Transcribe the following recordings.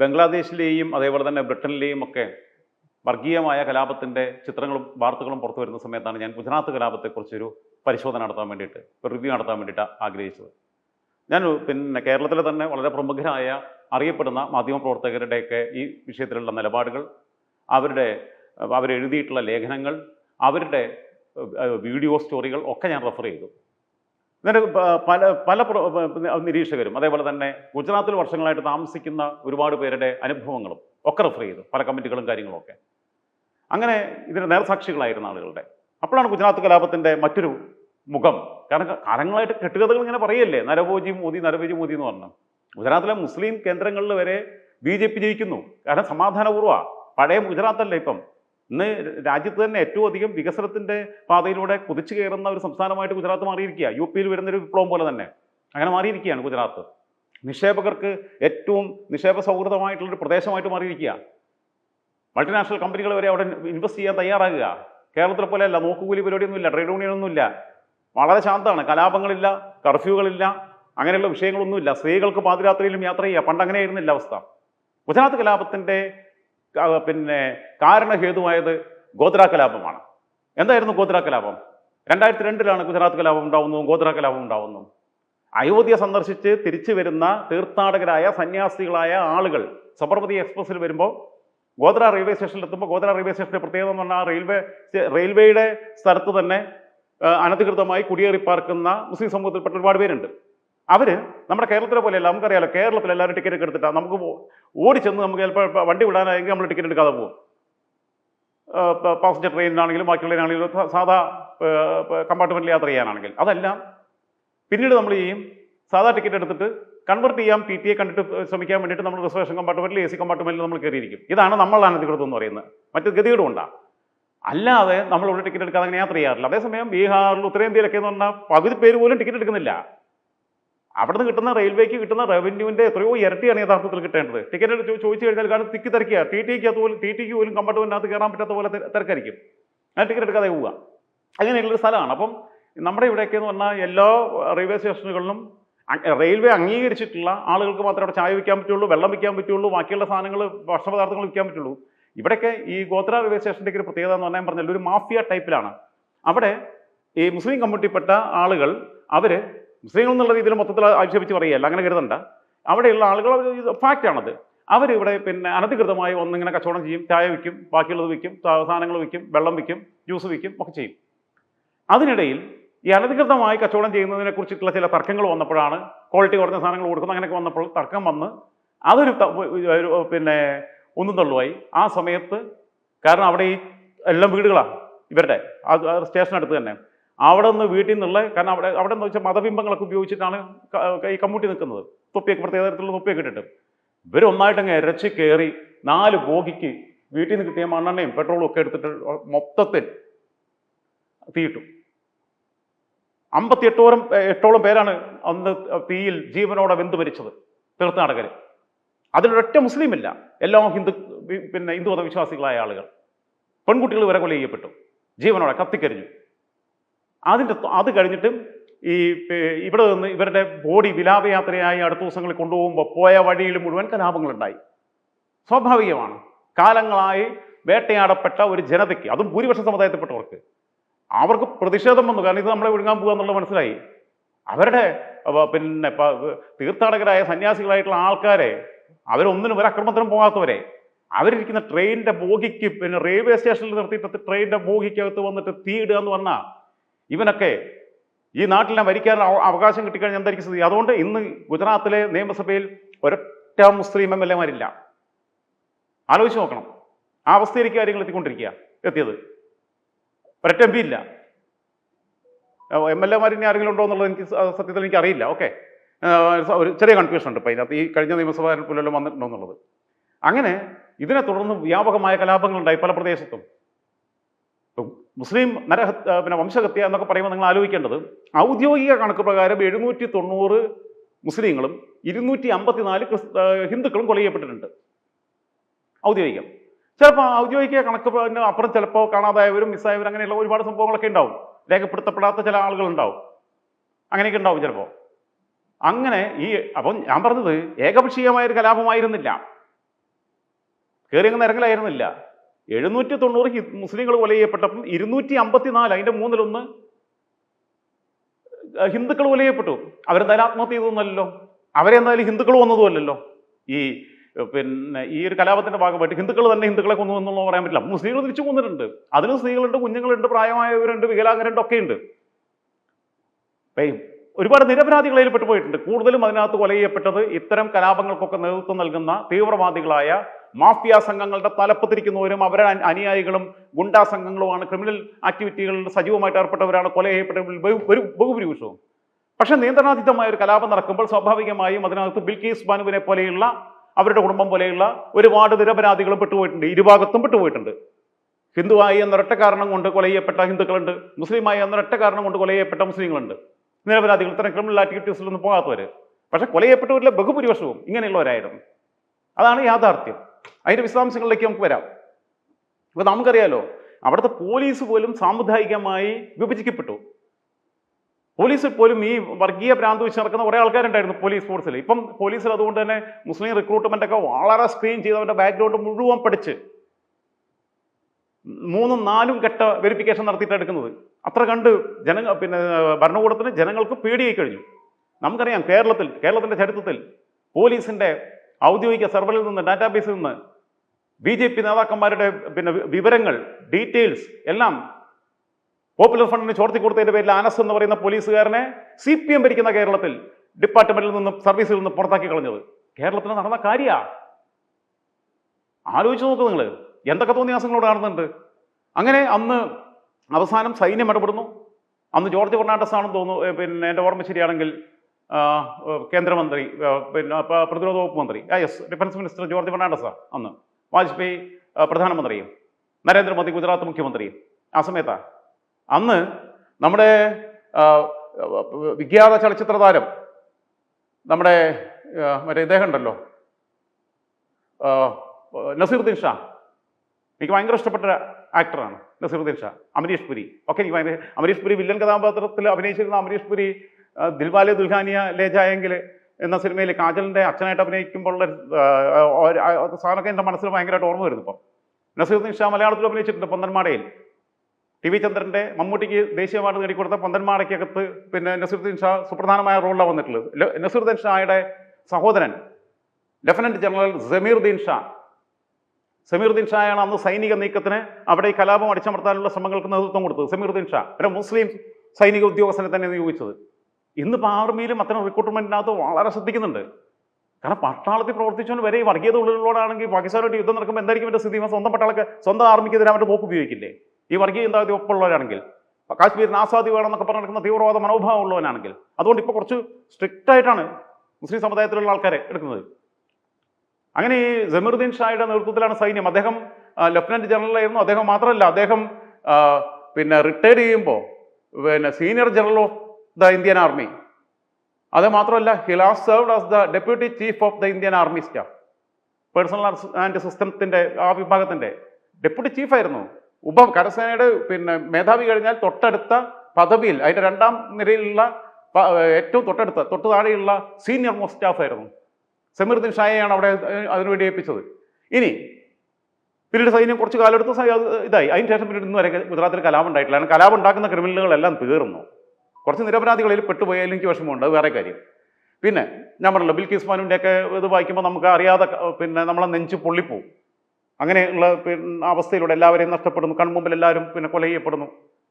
ബംഗ്ലാദേശിലെയും അതേപോലെ തന്നെ ബ്രിട്ടനിലെയും ഒക്കെ വർഗീയമായ കലാപത്തിന്റെ ചിത്രങ്ങളും വാർത്തകളും പുറത്തു വരുന്ന സമയത്താണ് ഞാൻ ഗുജറാത്ത് കലാപത്തെക്കുറിച്ചൊരു പരിശോധന നടത്താൻ വേണ്ടിയിട്ട് ഒരു റിവ്യൂ നടത്താൻ വേണ്ടിയിട്ട് ആഗ്രഹിച്ചത്. ഞാൻ പിന്നെ കേരളത്തിലെ തന്നെ വളരെ പ്രമുഖരായ അറിയപ്പെടുന്ന മാധ്യമപ്രവർത്തകരുടെയൊക്കെ ഈ വിഷയത്തിലുള്ള നിലപാടുകൾ അവരുടെ അവരെഴുതിയിട്ടുള്ള ലേഖനങ്ങൾ അവരുടെ വീഡിയോ സ്റ്റോറികൾ ഒക്കെ ഞാൻ റെഫർ ചെയ്തു. എന്നിട്ട് പല പല നിരീക്ഷകരും അതേപോലെ തന്നെ ഗുജറാത്തിൽ വർഷങ്ങളായിട്ട് താമസിക്കുന്ന ഒരുപാട് പേരുടെ അനുഭവങ്ങളും ഒക്കെ റെഫർ ചെയ്തു പല കമ്മിറ്റികളും കാര്യങ്ങളൊക്കെ അങ്ങനെ ഇതിന് നേർസാക്ഷികളായിരുന്ന ആളുകളുടെ. അപ്പോഴാണ് ഗുജറാത്ത് കലാപത്തിന്റെ മറ്റൊരു മുഖം. കാരണം കാലങ്ങളായിട്ട് കെട്ടുകഥകൾ ഇങ്ങനെ പറയല്ലേ നരഭോജി മോദി നരഭോജി മോദി എന്ന് പറഞ്ഞു. ഗുജറാത്തിലെ മുസ്ലിം കേന്ദ്രങ്ങളിൽ വരെ ബി ജെ പി ജയിക്കുന്നു. കാരണം സമാധാനപൂർവ. പഴയ ഗുജറാത്തല്ല ഇപ്പം? ഇന്ന് രാജ്യത്ത് തന്നെ ഏറ്റവും അധികം വികസനത്തിന്റെ പാതയിലൂടെ കുതിച്ചു കയറുന്ന ഒരു സംസ്ഥാനമായിട്ട് ഗുജറാത്ത് മാറിയിരിക്കുക. യു പിയിൽ വരുന്നൊരു വിപ്ലവം പോലെ തന്നെ. അങ്ങനെ മാറിയിരിക്കുകയാണ് ഗുജറാത്ത്. നിക്ഷേപകർക്ക് ഏറ്റവും നിക്ഷേപ സൗഹൃദമായിട്ടുള്ളൊരു പ്രദേശമായിട്ട് മാറിയിരിക്കുക. മൾട്ടിനാഷണൽ കമ്പനികൾ വരെ അവിടെ ഇൻവെസ്റ്റ് ചെയ്യാൻ തയ്യാറാകുക. കേരളത്തിലെ പോലെ അല്ല നോക്കുകൂലി പരിപാടിയൊന്നുമില്ല ട്രേഡ് യൂണിയൻ ഒന്നുമില്ല. വളരെ ശാന്തമാണ്. കലാപങ്ങളില്ല കർഫ്യൂകളില്ല അങ്ങനെയുള്ള വിഷയങ്ങളൊന്നുമില്ല. സ്ത്രീകൾക്ക് പാതിരാത്രിയിലും യാത്ര ചെയ്യുക പണ്ട് അങ്ങനെയായിരുന്നില്ല അവസ്ഥ. ഗുജറാത്ത് കലാപത്തിന്റെ പിന്നെ കാരണഹേതുവായത് ഗോത്ര കലാപമാണ് എന്തായിരുന്നു ഗോത്ര കലാപം രണ്ടായിരത്തി രണ്ടിലാണ് ഗുജറാത്ത് കലാപം ഉണ്ടാവുന്നതും ഗോത്ര കലാപം ഉണ്ടാവുന്നതും അയോധ്യ സന്ദർശിച്ച് തിരിച്ചു വരുന്ന തീർത്ഥാടകരായ സന്യാസികളായ ആളുകൾ സബർമതി എക്സ്പ്രസ്സിൽ വരുമ്പോൾ ഗോത്ര റെയിൽവേ സ്റ്റേഷനിൽ എത്തുമ്പോൾ ഗോത്ര റെയിൽവേ സ്റ്റേഷന്റെ പ്രത്യേകത എന്ന് പറഞ്ഞാൽ റെയിൽവേ റെയിൽവേയുടെ സ്ഥലത്ത് തന്നെ അനധികൃതമായി കുടിയേറി പാർക്കുന്ന മുസ്ലിം സമൂഹത്തിൽപ്പെട്ട ഒരുപാട് പേരുണ്ട്. അവർ നമ്മുടെ കേരളത്തിലെ പോലെയല്ല നമുക്കറിയാലോ കേരളത്തിൽ എല്ലാവരും ടിക്കറ്റ് ഒക്കെ എടുത്തിട്ടാണ് നമുക്ക് ഓടി ഓടിച്ചെന്ന് നമുക്ക് ചിലപ്പോൾ വണ്ടി വിടാനായെങ്കിൽ നമ്മൾ ടിക്കറ്റ് എടുക്കാതെ പോകും. പാസഞ്ചർ ട്രെയിനിലാണെങ്കിലും ബാക്കിയുള്ളതിനാണെങ്കിലും സാധാ കമ്പാർട്ട്മെന്റിൽ യാത്ര ചെയ്യാനാണെങ്കിൽ. അതെല്ലാം പിന്നീട് നമ്മൾ ചെയ്യും. സാധാ ടിക്കറ്റ് എടുത്തിട്ട് കൺവെർട്ട് ചെയ്യാം ടി ടി എ കണ്ടിട്ട് ശ്രമിക്കാൻ വേണ്ടിയിട്ട് നമ്മൾ റിസർവേഷൻ കമ്പാർട്ട്മെന്റിൽ എ സി കമ്പാർട്ട്മെന്റിൽ നമ്മൾ കയറിയിരിക്കും. ഇതാണ് നമ്മൾ അനധികൃതം എന്ന് പറയുന്നത്. മറ്റ് ഗതികേടും അല്ലാതെ നമ്മൾ ഇവിടെ ടിക്കറ്റ് എടുക്കാതെ അങ്ങനെ യാത്ര ചെയ്യാറില്ല. അതേസമയം ബീഹാറിൽ ഉത്തരേന്ത്യയിലൊക്കെ എന്ന് പറഞ്ഞാൽ പകുതി പേര് പോലും ടിക്കറ്റ് എടുക്കുന്നില്ല. അവിടുന്ന് കിട്ടുന്ന റെയിൽവേക്ക് കിട്ടുന്ന റവന്യൂവിന്റെ എത്രയോ ഇരട്ടിയാണ് യഥാർത്ഥത്തിൽ കിട്ടേണ്ടത്. ടിക്കറ്റ് എടുത്ത് ചോദിച്ചു കഴിഞ്ഞാൽ കാരണം തിക്കി തിരക്കുക ടി ടിക്ക് അതുപോലെ ടി ടിക്ക് പോലും കമ്പാർട്ട്മെന്റിനകത്ത് കയറാൻ പറ്റാത്ത പോലെ തിരക്കായിരിക്കും. ഞാൻ ടിക്കറ്റ് എടുക്കാതെ പോവുക. അങ്ങനെയുള്ളൊരു സ്ഥലമാണ്. അപ്പം നമ്മുടെ ഇവിടെയൊക്കെ എന്ന് പറഞ്ഞാൽ എല്ലാ റെയിൽവേ സ്റ്റേഷനുകളിലും റെയിൽവേ അംഗീകരിച്ചിട്ടുള്ള ആളുകൾക്ക് മാത്രമേ അവിടെ ചായ വിൽക്കാൻ പറ്റുള്ളൂ വെള്ളം വിൽക്കാൻ പറ്റുള്ളൂ ബാക്കിയുള്ള സാധനങ്ങൾ ഭക്ഷണപദാർത്ഥങ്ങൾ വിൽക്കാൻ പറ്റുള്ളൂ. ഇവിടെയൊക്കെ ഈ ഗോത്ര റെയിൽവേ സ്റ്റേഷന്റെ ഒരു പ്രത്യേകത എന്ന് പറഞ്ഞാൽ പറഞ്ഞാൽ ഒരു മാഫിയ ടൈപ്പിലാണ്. അവിടെ ഈ മുസ്ലിം കമ്മ്യൂണിറ്റിപ്പെട്ട ആളുകൾ അവർ മുസ്ലിങ്ങൾ എന്നുള്ള രീതിയിൽ മൊത്തത്തിൽ ആക്ഷേപിച്ച് പറയുകയല്ല അങ്ങനെ കരുതണ്ട. അവിടെയുള്ള ആളുകൾ ഫാക്റ്റാണത് അവരിവിടെ പിന്നെ അനധികൃതമായി ഒന്നിങ്ങനെ കച്ചവടം ചെയ്യും ചായ വിൽക്കും ബാക്കിയുള്ളത് വിൽക്കും സാ- സാധനങ്ങൾ വിൽക്കും വെള്ളം വിൽക്കും ജ്യൂസ് വിൽക്കും ഒക്കെ ചെയ്യും. അതിനിടയിൽ ഈ അനധികൃതമായി കച്ചവടം ചെയ്യുന്നതിനെ കുറിച്ചിട്ടുള്ള ചില തർക്കങ്ങൾ വന്നപ്പോഴാണ് ക്വാളിറ്റി കുറഞ്ഞ സാധനങ്ങൾ കൊടുക്കുന്നത് അങ്ങനെയൊക്കെ വന്നപ്പോൾ തർക്കം വന്ന് അതൊരു പിന്നെ ഒന്നും തള്ളുമായി ആ സമയത്ത് കാരണം അവിടെ ഈ എല്ലാം വീടുകളാണ് ഇവരുടെ സ്റ്റേഷനടുത്ത് തന്നെ. അവിടെ നിന്ന് വീട്ടിൽ നിന്നുള്ള കാരണം അവിടെ അവിടെ എന്ന് വെച്ചാൽ മതബിംബങ്ങളൊക്കെ ഉപയോഗിച്ചിട്ടാണ് ഈ കമ്മ്യൂട്ടി നിൽക്കുന്നത്. തൊപ്പിയൊക്കെ പ്രത്യേക തരത്തിലുള്ള തൊപ്പിയൊക്കെ ഇട്ടിട്ട്. ഇവരൊന്നായിട്ടങ്ങ് ഇരച്ച് കയറി നാല് ബോഗിക്ക് വീട്ടിൽ നിന്ന് കിട്ടിയ മണ്ണെണ്ണയും പെട്രോളും ഒക്കെ എടുത്തിട്ട് മൊത്തത്തിൽ തീയിട്ടു. അമ്പത്തിയെട്ടോരം എട്ടോളം പേരാണ് അന്ന് തീയിൽ ജീവനോടെ വെന്ത് മരിച്ചത് തീർത്ഥാടകർ അതിലൊരൊറ്റ മുസ്ലിം ഇല്ല എല്ലാം ഹിന്ദു പിന്നെ ഹിന്ദു മതവിശ്വാസികളായ ആളുകൾ. പെൺകുട്ടികൾ വരെ കൊല ചെയ്യപ്പെട്ടു. ജീവനോടെ കത്തിക്കരിഞ്ഞു. അതിന്റെ അത് കഴിഞ്ഞിട്ട് ഈ ഇവിടെ നിന്ന് ഇവരുടെ ബോഡി വിലാപയാത്രയായി അടുത്ത ദിവസങ്ങളിൽ കൊണ്ടുപോകുമ്പോൾ പോയ വഴിയിൽ മുഴുവൻ കലാപങ്ങളുണ്ടായി. സ്വാഭാവികമാണ്. കാലങ്ങളായി വേട്ടയാടപ്പെട്ട ഒരു ജനതയ്ക്ക് അതും ഭൂരിപക്ഷ സമുദായത്തിൽപ്പെട്ടവർക്ക് അവർക്ക് പ്രതിഷേധം വന്നു. കാരണം ഇത് നമ്മളെ ഒഴുങ്ങാൻ പോകുക എന്നുള്ളത് മനസ്സിലായി. അവരുടെ അവ- പിന്നെ തീർത്ഥാടകരായ സന്യാസികളായിട്ടുള്ള ആൾക്കാരെ അവരൊന്നിനും ഒരു അക്രമത്തിനും പോകാത്തവരെ അവരിരിക്കുന്ന ട്രെയിനിന്റെ ബോഗിക്ക് പിന്നെ റെയിൽവേ സ്റ്റേഷനിൽ നിർത്തിയിട്ട് ട്രെയിനിന്റെ ബോഗിക്കകത്ത് വന്നിട്ട് തീയിടുക എന്ന് പറഞ്ഞാൽ ഇവനൊക്കെ ഈ നാട്ടിലെ ഭരിക്കാൻ അവ- അവകാശം കിട്ടിക്കഴിഞ്ഞാൽ എന്തായിരിക്കും സ്ഥിതി? അതുകൊണ്ട് ഇന്ന് ഗുജറാത്തിലെ നിയമസഭയിൽ ഒരൊറ്റ മുസ്ലിം എം എൽ എമാരില്ല. ആലോചിച്ച് നോക്കണം. ആ അവസ്ഥയിലേക്ക് കാര്യങ്ങൾ എത്തിക്കൊണ്ടിരിക്കുക. എത്തിയത്. ഒരൊറ്റ എം പി ഇല്ല. എം എൽ എമാർ ഇനി ആരെങ്കിലും ഉണ്ടോ എന്നുള്ളത് എനിക്ക് സത്യത്തിൽ എനിക്ക് അറിയില്ല. ഓക്കെ. ഒരു ചെറിയ കൺഫ്യൂഷൻ ഉണ്ട് ഇപ്പം അതിനകത്ത് ഈ കഴിഞ്ഞ നിയമസഭാ പോലെല്ലാം വന്നിട്ടുണ്ടോ എന്നുള്ളത്. അങ്ങനെ ഇതിനെ തുടർന്ന് വ്യാപകമായ കലാപങ്ങളുണ്ടായി പല പ്രദേശത്തും. മുസ്ലിം നരഹ പിന്നെ വംശഹത്യ എന്നൊക്കെ പറയുമ്പോൾ നിങ്ങൾ ആലോചിക്കേണ്ടത് ഔദ്യോഗിക കണക്ക് പ്രകാരം എഴുന്നൂറ്റി തൊണ്ണൂറ് മുസ്ലിങ്ങളും ഇരുന്നൂറ്റി അമ്പത്തിനാല് ഹിന്ദുക്കളും കൊല ചെയ്യപ്പെട്ടിട്ടുണ്ട്. ഔദ്യോഗികം. ചിലപ്പോൾ ഔദ്യോഗിക കണക്ക് അപ്പുറം ചിലപ്പോൾ കാണാതായവരും മിസ്സായവരും അങ്ങനെയുള്ള ഒരുപാട് സംഭവങ്ങളൊക്കെ ഉണ്ടാവും. രേഖപ്പെടുത്തപ്പെടാത്ത ചില ആളുകൾ ഉണ്ടാവും അങ്ങനെയൊക്കെ ഉണ്ടാവും ചിലപ്പോൾ. അങ്ങനെ ഈ അപ്പം ഞാൻ പറഞ്ഞത് ഏകപക്ഷീയമായ ഒരു കലാപമായിരുന്നില്ല. കയറി അങ്ങ് നിരങ്ങലായിരുന്നില്ല. എഴുന്നൂറ്റി തൊണ്ണൂറ് മുസ്ലിങ്ങൾ കൊല ചെയ്യപ്പെട്ടപ്പം ഇരുന്നൂറ്റി അമ്പത്തിനാല് അതിന്റെ മൂന്നിലൊന്ന് ഹിന്ദുക്കൾ കൊല ചെയ്യപ്പെട്ടു. അവരെന്തായാലും ആത്മഹത്യ ചെയ്തൊന്നുമല്ലല്ലോ അവരെന്തായാലും ഹിന്ദുക്കൾ വന്നതുമല്ലല്ലോ ഈ പിന്നെ ഈ ഒരു കലാപത്തിന്റെ ഭാഗമായിട്ട് ഹിന്ദുക്കൾ തന്നെ ഹിന്ദുക്കളെ കൊന്നു എന്നുള്ള പറയാൻ പറ്റില്ല. മുസ്ലിങ്ങൾ തിരിച്ചു കൊന്നിട്ടുണ്ട്. അതിന് സ്ത്രീകളുണ്ട് കുഞ്ഞുങ്ങളുണ്ട് പ്രായമായവരുണ്ട് വികലാംഗരുണ്ട് ഒക്കെ ഉണ്ട് ഒരുപാട് നിരപരാധികളെ പെട്ടുപോയിട്ടുണ്ട്. കൂടുതലും അതിനകത്ത് കൊല ചെയ്യപ്പെട്ടത് ഇത്തരം കലാപങ്ങൾക്കൊക്കെ നേതൃത്വം നൽകുന്ന തീവ്രവാദികളായ മാഫിയ സംഘങ്ങളുടെ തലപ്പത്തിരിക്കുന്നവരും അവരുടെ അന- അനുയായികളും ഗുണ്ടാ സംഘങ്ങളുമാണ്. ക്രിമിനൽ ആക്ടിവിറ്റികളിൽ സജീവമായിട്ട് ഏർപ്പെട്ടവരാണ്. കൊല ചെയ്യപ്പെട്ടവരിൽ ബഹുഭൂരിപക്ഷവും. പക്ഷെ നിയന്ത്രണാതീതമായ ഒരു കലാപം നടക്കുമ്പോൾ സ്വാഭാവികമായും അതിനകത്ത് ബിൽക്കീസ് ബാനുവിനെ പോലെയുള്ള അവരുടെ കുടുംബം പോലെയുള്ള ഒരുപാട് നിരപരാധികളും പെട്ടുപോയിട്ടുണ്ട്. ഇരുഭാഗത്തും പെട്ടുപോയിട്ടുണ്ട്. ഹിന്ദുവായി എന്നൊരൊറ്റ കാരണം കൊണ്ട് കൊല ചെയ്യപ്പെട്ട ഹിന്ദുക്കളുണ്ട്. മുസ്ലിമായി എന്നൊരൊറ്റ കാരണം കൊണ്ട് കൊല ചെയ്യപ്പെട്ട മുസ്ലിങ്ങളുണ്ട്. നിരപരാധികൾ ഇത്തരം ക്രിമിനൽ ആക്ടിവിറ്റീസിലൊന്നും പോകാത്തവർ പക്ഷെ കൊല ചെയ്യപ്പെട്ടവരിലെ ബഹുഭൂരിപക്ഷവും ഇങ്ങനെയുള്ളവരായിരുന്നു. അതാണ് യാഥാർത്ഥ്യം. അതിന്റെ വിശദാംശങ്ങളിലേക്ക് നമുക്ക് വരാം. ഇപ്പൊ നമുക്കറിയാലോ അവിടുത്തെ പോലീസ് പോലും സാമുദായികമായി വിഭജിക്കപ്പെട്ടു. പോലീസിൽ പോലും ഈ വർഗീയ ഭ്രാന്ത് വെച്ച് നടക്കുന്ന കുറേ ആൾക്കാരുണ്ടായിരുന്നു പോലീസ് ഫോഴ്സിൽ ഇപ്പം പോലീസിൽ അതുകൊണ്ട് തന്നെ മുസ്ലിം റിക്രൂട്ട്മെന്റ് ഒക്കെ വളരെ സ്ക്രീൻ ചെയ്ത് അവരുടെ ബാക്ക്ഗ്രൗണ്ട് മുഴുവൻ പഠിച്ച് മൂന്നും നാലും ഘട്ട വെരിഫിക്കേഷൻ നടത്തിയിട്ട് എടുക്കുന്നത്. അത്ര കണ്ട് ജനങ്ങൾ പിന്നെ ഭരണകൂടത്തിന് ജനങ്ങൾക്ക് പേടിയായി കഴിഞ്ഞു. നമുക്കറിയാം കേരളത്തിൽ കേരളത്തിന്റെ ചരിത്രത്തിൽ പോലീസിന്റെ ഔദ്യോഗിക സെർവറിൽ നിന്ന് ഡാറ്റാബേസിൽ നിന്ന് ബി ജെ പി നേതാക്കന്മാരുടെ പിന്നെ വിവരങ്ങൾ ഡീറ്റെയിൽസ് എല്ലാം പോപ്പുലർ ഫണ്ടിന് ചോർത്തി കൊടുത്തതിന്റെ പേരിൽ അനസ് എന്ന് പറയുന്ന പോലീസുകാരനെ സി പി എം ഭരിക്കുന്ന കേരളത്തിൽ ഡിപ്പാർട്ട്മെന്റിൽ നിന്ന് സർവീസിൽ നിന്ന് പുറത്താക്കി കളഞ്ഞത്. കേരളത്തിൽ നടന്ന കാര്യ. ആലോചിച്ച് നോക്ക് നിങ്ങൾ എന്തൊക്കെ തോന്നിയാസങ്ങളോട് കാണുന്നുണ്ട് അങ്ങനെ അന്ന് അവസാനം സൈന്യം ഇടപെടുന്നു. അന്ന് ജോർജ് ഫെർണാണ്ടസ് ആണെന്ന് തോന്നുന്നു പിന്നെ എന്റെ ഓർമ്മ ശരിയാണെങ്കിൽ കേന്ദ്രമന്ത്രി പിന്നെ പ്രതിരോധ വകുപ്പ് മന്ത്രി. യെസ് ഡിഫൻസ് മിനിസ്റ്റർ ജോർജ് ഫെർണാണ്ടസാണ് അന്ന്. വാജ്പേയി പ്രധാനമന്ത്രിയും. നരേന്ദ്രമോദി ഗുജറാത്ത് മുഖ്യമന്ത്രിയും. ആ സമയത്താ. അന്ന് നമ്മുടെ വിഖ്യാത ചലച്ചിത്ര താരം നമ്മുടെ മറ്റേ ഇദ്ദേഹം ഉണ്ടല്ലോ. നസീറുദ്ദീൻ ഷാ. എനിക്ക് ഭയങ്കര ഇഷ്ടപ്പെട്ട ആക്ടറാണ് നസീറുദ്ദീൻ ഷാ. അമരീഷ് പുരി. ഒക്കെ എനിക്ക് ഭയങ്കര അമരീഷ് പുരി വില്ലൻ കഥാപാത്രത്തിൽ അഭിനയിച്ചിരുന്ന അമരീഷ് പുരി ദിൽവാലെ ദുൽഹാനിയ ലേ ജായെങ്കിൽ എന്ന സിനിമയിൽ കാജലിന്റെ അച്ഛനായിട്ട് അഭിനയിക്കുമ്പോൾ സാധനമൊക്കെ എന്റെ മനസ്സിൽ ഭയങ്കരമായിട്ട് ഓർമ്മ വരുന്നു ഇപ്പം. നസീറുദ്ദീൻ ഷാ മലയാളത്തിൽ അഭിനയിച്ചിട്ടുണ്ട് പൊന്തന്മാടയിൽ ടി വി ചന്ദ്രന്റെ മമ്മൂട്ടിക്ക് ദേശീയ അവാർഡ് നേടിക്കൊടുത്ത പൊന്തന്മാടയ്ക്കകത്ത് പിന്നെ നസീറുദ്ദീൻ ഷാ സുപ്രധാനമായ റോളിലാണ് വന്നിട്ടുള്ളത്. നസീറുദ്ദീൻ ഷായുടെ സഹോദരൻ ലഫ്റ്റനന്റ് ജനറൽ സമീറുദ്ദീൻ ഷാ. സമീറുദ്ദീൻ ഷായാണ് അന്ന് സൈനിക നീക്കത്തിന് അവിടെ ഈ കലാപം അടിച്ചമർത്താനുള്ള ശ്രമങ്ങൾക്ക് നേതൃത്വം കൊടുത്തത്. സമീറുദ്ദീൻ ഷാ ഒരു മുസ്ലിം സൈനിക ഉദ്യോഗസ്ഥനെ തന്നെ നിയോഗിച്ചത്. ഇന്നിപ്പോൾ ആർമിയിലും അത്തരം റിക്രൂട്ട്മെന്റിനകത്ത് വളരെ ശ്രദ്ധിക്കുന്നുണ്ട്. കാരണം പട്ടാളത്തിൽ പ്രവർത്തിച്ചുകൊണ്ട് വരെ ഈ വർഗീയത ഉള്ളിലുള്ളവരാണെങ്കിൽ പാകിസ്ഥാനായിട്ട് യുദ്ധം നടക്കുമ്പോൾ എന്തായിരിക്കും എന്റെ സ്ഥിതി? സ്വന്തം പട്ടാളക്ക് സ്വന്തം ആർമിക്കെതിരെ അവരുടെ തോക്ക് ഉപയോഗിക്കില്ലേ? ഈ വർഗീയ ചിന്താഗതി ഒപ്പുള്ളവരാണെങ്കിൽ കാശ്മീരിന് ആസാദി വേണമെന്നൊക്കെ പറഞ്ഞ് നടക്കുന്ന തീവ്രവാദ മനോഭാവം ഉള്ളവനാണെങ്കിൽ. അതുകൊണ്ട് ഇപ്പോൾ കുറച്ച് സ്ട്രിക്റ്റ് ആയിട്ടാണ് മുസ്ലിം സമുദായത്തിലുള്ള ആൾക്കാരെ എടുക്കുന്നത്. അങ്ങനെ ഈ ജമീറുദ്ദീൻ ഷായുടെ നേതൃത്വത്തിലാണ് സൈന്യം. അദ്ദേഹം ലഫ്റ്റനന്റ് ജനറലായിരുന്നു അദ്ദേഹം മാത്രമല്ല അദ്ദേഹം പിന്നെ റിട്ടയർ ചെയ്യുമ്പോൾ പിന്നെ senior general of the Indian army അത് മാത്രമല്ല he has served as the deputy chief of the Indian army staff personnel and സിസ്റ്റത്തിന്റെ ആ വിഭാഗത്തിന്റെ ഡെപ്യൂട്ടി ചീഫായിരുന്നു ഉപ കരസേനയുടെ പിന്നെ മേധാവി കഴിഞ്ഞാൽ തൊട്ടടുത്ത പദവിയിൽ അതിന്റെ രണ്ടാം നിരയിലുള്ള ഏറ്റവും തൊട്ടടുത്ത തൊട്ടു താഴെയുള്ള സീനിയർ മോസ്റ്റ് സ്റ്റാഫായിരുന്നു സമീറുദ്ദീൻ ഷായെയാണ് അവിടെ അതിന് അതിനുവേണ്ടി ഏൽപ്പിച്ചത്. ഇനി പിന്നീട് സൈന്യം കുറച്ച് കാലം എടുത്ത് ഇതായി. അതിന് ശേഷം പിന്നീട് ഇന്ന് വരെ ഗുജറാത്തിൽ കലാപം ഉണ്ടായിട്ടില്ല. കാരണം കലാപം ഉണ്ടാക്കുന്ന ക്രിമിനലുകളെല്ലാം തീർന്നു. കുറച്ച് നിരപരാധികളിൽ പെട്ടുപോയാലും എനിക്ക് വിഷമമുണ്ട് അത് വേറെ കാര്യം. പിന്നെ ഞാൻ പറഞ്ഞല്ലോ ബിൽക്കിസ് ഒക്കെ ഇത് വായിക്കുമ്പോൾ നമുക്ക് അറിയാതെ പിന്നെ നമ്മളെ നെഞ്ച് പൊള്ളിപ്പോവും. അങ്ങനെയുള്ള പിന്നെ അവസ്ഥയിലൂടെ എല്ലാവരെയും നഷ്ടപ്പെടുന്നു കൺമുമ്പിൽ എല്ലാവരും പിന്നെ കൊല ചെയ്യപ്പെടുന്നു.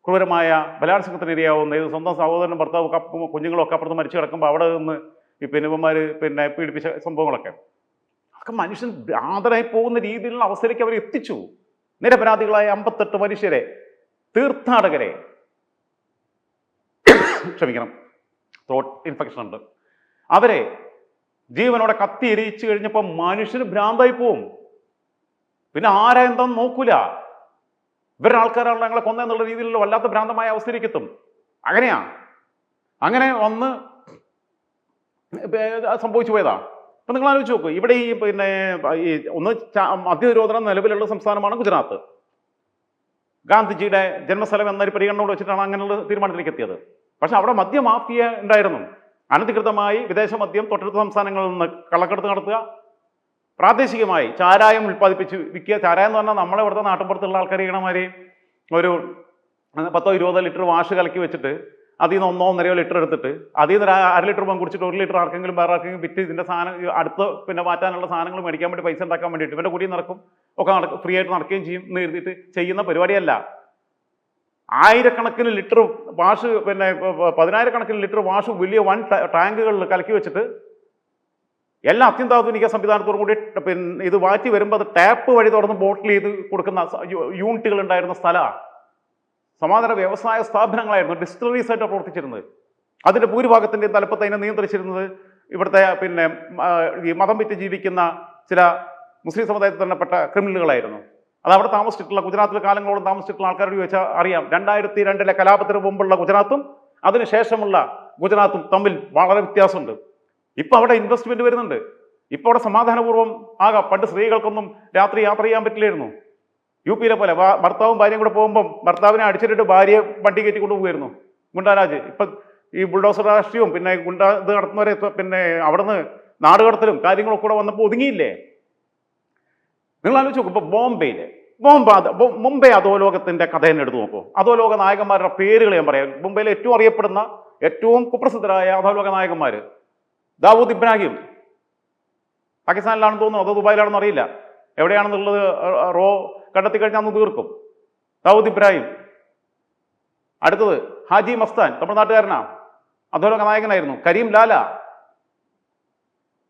ക്രൂരമായ ബലാത്സംഗത്തിന് ഇരയാവുന്ന ഇത് സ്വന്തം സഹോദരനും ഭർത്താവും കുഞ്ഞുങ്ങളൊക്കെ അപ്പുറത്ത് മരിച്ചു കിടക്കുമ്പോൾ അവിടെ നിന്ന് ഈ പിന്നെ ഇവന്മാർ പിന്നെ പീഡിപ്പിച്ച സംഭവങ്ങളൊക്കെ. അതൊക്കെ മനുഷ്യൻ ആദരായി പോകുന്ന രീതിയിലുള്ള അവസ്ഥയിലേക്ക് അവർ എത്തിച്ചു നിരപരാധികളായ അമ്പത്തെട്ട് മനുഷ്യരെ തീർത്ഥാടകരെ ക്ഷമിക്കണം. ത്രോട്ട് ഇൻഫെക്ഷൻ ഉണ്ട്. അവരെ ജീവനോടെ കത്തി എരിയിച്ചു കഴിഞ്ഞപ്പോൾ മനുഷ്യന് ഭ്രാന്തായി പോവും. പിന്നെ ആരാ എന്താന്ന് നോക്കൂല. ഇവരുടെ ആൾക്കാരാണ് ഞങ്ങളെ കൊന്നെന്നുള്ള രീതിയിലുള്ള വല്ലാത്ത ഭ്രാന്തമായ അവസ്ഥയിലേക്ക് എത്തും അങ്ങനെയാ. അങ്ങനെ ഒന്ന് സംഭവിച്ചു പോയതാ. അപ്പൊ നിങ്ങൾ ആലോചിച്ച് നോക്കൂ. ഇവിടെ ഈ പിന്നെ ഈ ഒന്ന് മദ്യനിരോധനം നിലവിലുള്ള സംസ്ഥാനമാണ് ഗുജറാത്ത്. ഗാന്ധിജിയുടെ ജന്മസ്ഥലം എന്നൊരു പരിഗണനയോട് വെച്ചിട്ടാണ് അങ്ങനെയുള്ള തീരുമാനത്തിലേക്ക് എത്തിയത്. പക്ഷെ അവിടെ മദ്യമാഫിയ ഉണ്ടായിരുന്നു. അനധികൃതമായി വിദേശ മദ്യം തൊട്ടടുത്ത സംസ്ഥാനങ്ങളിൽ നിന്ന് കള്ളക്കടത്ത് നടത്തുക പ്രാദേശികമായി ചാരായം ഉൽപ്പാദിപ്പിച്ച് വിൽക്കുക. ചാരായം എന്ന് പറഞ്ഞാൽ നമ്മളെ ഇവിടുത്തെ നാട്ടിൻപുറത്തുള്ള ആൾക്കാർ ചെയ്യണമാതിരി ഒരു പത്തോ ഇരുപതോ ലിറ്റർ വാഷ് കലക്കി വെച്ചിട്ട് അതിൽ നിന്ന് ഒന്നോ ഒന്നരയോ ലിറ്റർ എടുത്തിട്ട് അതിൽ നിന്ന് അര ലിറ്റർ പങ്ക് കുടിച്ചിട്ട് ഒരു ലിറ്റർ ആർക്കെങ്കിലും വേറെ ആർക്കെങ്കിലും വിറ്റ് ഇതിന്റെ സാധനം അടുത്ത പിന്നെ മാറ്റാനുള്ള സാധനങ്ങൾ മേടിക്കാൻ വേണ്ടി പൈസ ഉണ്ടാക്കാൻ വേണ്ടിയിട്ട് ഇവന്റെ കൂടി നടക്കും. ഒക്കെ നടക്കും ഫ്രീ ആയിട്ട് നടക്കുകയും ചെയ്യും എന്ന് എഴുതിയിട്ട് ചെയ്യുന്ന പരിപാടിയല്ല. ആയിരക്കണക്കിന് ലിറ്റർ വാഷ് പിന്നെ പതിനായിരക്കണക്കിന് ലിറ്റർ വാഷ് വലിയ വൺ ടാങ്കുകളിൽ കലക്കി വെച്ചിട്ട് എല്ലാ അത്യന്താധുനിക സംവിധാനത്തോടും കൂടി പിന്നെ ഇത് മാറ്റി വരുമ്പോൾ അത് ടാപ്പ് വഴി തുറന്ന് ബോട്ടിൽ ചെയ്ത് കൊടുക്കുന്ന യൂണിറ്റുകൾ ഉണ്ടായിരുന്ന സ്ഥലമാണ് സമാന്തര വ്യവസായ സ്ഥാപനങ്ങളായിരുന്നു ഡിസ്റ്റിലറീസ് ആയിട്ട് പ്രവർത്തിച്ചിരുന്നത്. അതിന്റെ ഭൂരിഭാഗത്തിന്റെ തലപ്പത്ത് അതിനെ നിയന്ത്രിച്ചിരുന്നത് ഇവിടുത്തെ പിന്നെ ഈ മതം വിറ്റ് ജീവിക്കുന്ന ചില മുസ്ലിം സമുദായത്തിൽ തന്നെപ്പെട്ട ക്രിമിനലുകളായിരുന്നു. അത് അവിടെ താമസിച്ചിട്ടുള്ള ഗുജറാത്തിലെ കാലങ്ങളോളം താമസിച്ചിട്ടുള്ള ആൾക്കാരോട് ചോദിച്ചാൽ അറിയാം. രണ്ടായിരത്തി രണ്ടിലെ കലാപത്തിന് മുമ്പുള്ള ഗുജറാത്തും അതിനുശേഷമുള്ള ഗുജറാത്തും തമ്മിൽ വളരെ വ്യത്യാസമുണ്ട്. ഇപ്പൊ അവിടെ ഇൻവെസ്റ്റ്മെന്റ് വരുന്നുണ്ട്. ഇപ്പൊ അവിടെ സമാധാനപൂർവം ആകാം. പണ്ട് സ്ത്രീകൾക്കൊന്നും രാത്രി യാത്ര ചെയ്യാൻ പറ്റില്ലായിരുന്നു. യു പിയിലെ പോലെ ഭർത്താവും ഭാര്യയും കൂടെ പോകുമ്പം ഭർത്താവിനെ അടിച്ചിട്ട് ഭാര്യയെ വണ്ടി കയറ്റി കൊണ്ടുപോകുമായിരുന്നു ഗുണ്ടാരാജ്. ഇപ്പൊ ഈ ബുൾഡോസർ രാഷ്ട്രീയവും പിന്നെ ഗുണ്ട ഇത് നടത്തുന്നവരെ പിന്നെ അവിടുന്ന് നാടുകടത്തലും കാര്യങ്ങളൊക്കെ കൂടെ വന്നപ്പോൾ ഒതുങ്ങിയില്ലേ? നിങ്ങൾ ആലോചിച്ച് നോക്കും ഇപ്പൊ ബോംബെയിൽ. ബോംബെ മുംബൈ അധോലോകത്തിന്റെ കഥ തന്നെ എടുത്തു നോക്കൂ. അധോലോക നായകന്മാരുടെ പേരുകൾ ഞാൻ പറയാം. മുംബൈയിലെ ഏറ്റവും അറിയപ്പെടുന്ന ഏറ്റവും കുപ്രസിദ്ധരായ അധോലോക നായകന്മാര് ദാവൂദ് ഇബ്രാഹിം. പാകിസ്ഥാനിലാണെന്ന് തോന്നുന്നു അതോ ദുബായിലാണെന്ന് അറിയില്ല. എവിടെയാണെന്നുള്ളത് റോ കണ്ടെത്തി കഴിഞ്ഞാൽ അന്ന് തീർക്കും. ദാവൂദ് ഇബ്രാഹിം. അടുത്തത് ഹാജി മസ്താൻ തമിഴ്നാട്ടുകാരനാ. അധോലോക നായകനായിരുന്നു. കരീം ലാല.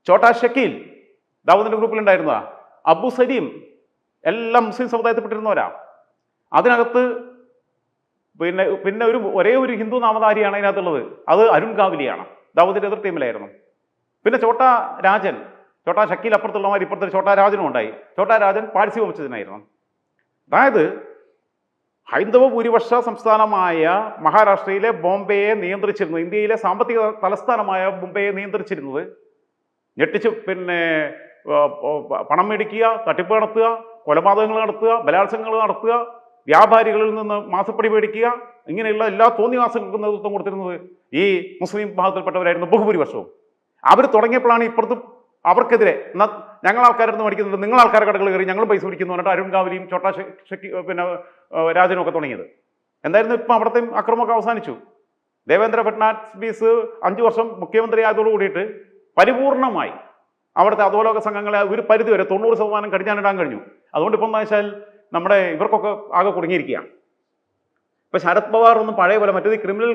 ചോട്ടാ ഷക്കീൽ. ദാവൂദിന്റെ ഗ്രൂപ്പിലുണ്ടായിരുന്നതാ. അബു സലീം എല്ലാം മുസ്ലിം സമുദായത്തിൽപ്പെട്ടിരുന്നവരാ അതിനകത്ത് പിന്നെ പിന്നെ ഒരു ഒരേ ഒരു ഹിന്ദു നാമധാരിയാണ് അതിനകത്തുള്ളത്. അത് അരുൺ ഗാവിലിയാണ് ദാവൂദിന്റെ എതിർ ടീമിലായിരുന്നു. പിന്നെ ചോട്ടാ രാജൻ ചോട്ടാ ഷക്കീൽ അപ്പുറത്തുള്ളമാർ ഇപ്പുറത്തെ ചോട്ടാ രാജനും ഉണ്ടായി. ചോട്ടാ രാജൻ പാഴ്സി വംശജനായിരുന്നു അതായത് ഹൈന്ദവ ഭൂരിപക്ഷ സംസ്ഥാനമായ മഹാരാഷ്ട്രയിലെ ബോംബെയെ നിയന്ത്രിച്ചിരുന്നു. ഇന്ത്യയിലെ സാമ്പത്തിക തലസ്ഥാനമായ ബോംബെയെ നിയന്ത്രിച്ചിരുന്നത് ഞെട്ടിച്ച് പിന്നെ പണം മേടിക്കുക തട്ടിപ്പ് നടത്തുക കൊലപാതകങ്ങൾ നടത്തുക ബലാത്സംഗങ്ങൾ നടത്തുക വ്യാപാരികളിൽ നിന്ന് മാസപ്പടി മേടിക്കുക ഇങ്ങനെയുള്ള എല്ലാ തോന്നിവാസങ്ങൾക്കും നേതൃത്വം കൊടുത്തിരുന്നത് ഈ മുസ്ലിം വിഭാഗത്തിൽപ്പെട്ടവരായിരുന്നു ബഹുഭൂരിപക്ഷവും. അവർ തുടങ്ങിയപ്പോഴാണ് ഇപ്പുറത്ത് അവർക്കെതിരെ എന്നാൽ ഞങ്ങൾ ആൾക്കാരെന്ന് മേടിക്കുന്നുണ്ട് നിങ്ങൾ ആൾക്കാരെ കടകൾ കയറി ഞങ്ങൾ പൈസ പിടിക്കുന്നു പറഞ്ഞിട്ട് അരുൺ കാവലിയും ചോട്ടാ ശക്തി പിന്നെ രാജനും ഒക്കെ തുടങ്ങിയത്. എന്തായിരുന്നു ഇപ്പം അവിടുത്തെ അക്രമമൊക്കെ അവസാനിച്ചു. ദേവേന്ദ്ര ഫഡ്നാവിസ് അഞ്ചു വർഷം മുഖ്യമന്ത്രി ആയതോടു കൂടിയിട്ട് പരിപൂർണമായി അവിടുത്തെ അധോലോക സംഘങ്ങളെ ഒരു പരിധി വരെ തൊണ്ണൂറ് ശതമാനം കടിഞ്ഞാനിടാൻ കഴിഞ്ഞു. അതുകൊണ്ട് ഇപ്പം എന്താ വെച്ചാൽ നമ്മുടെ ഇവർക്കൊക്കെ ആകെ കുടുങ്ങിയിരിക്കുകയാണ്. ഇപ്പൊ ശരത് പവാർ ഒന്നും പഴയ പോലെ മറ്റേത് ക്രിമിനൽ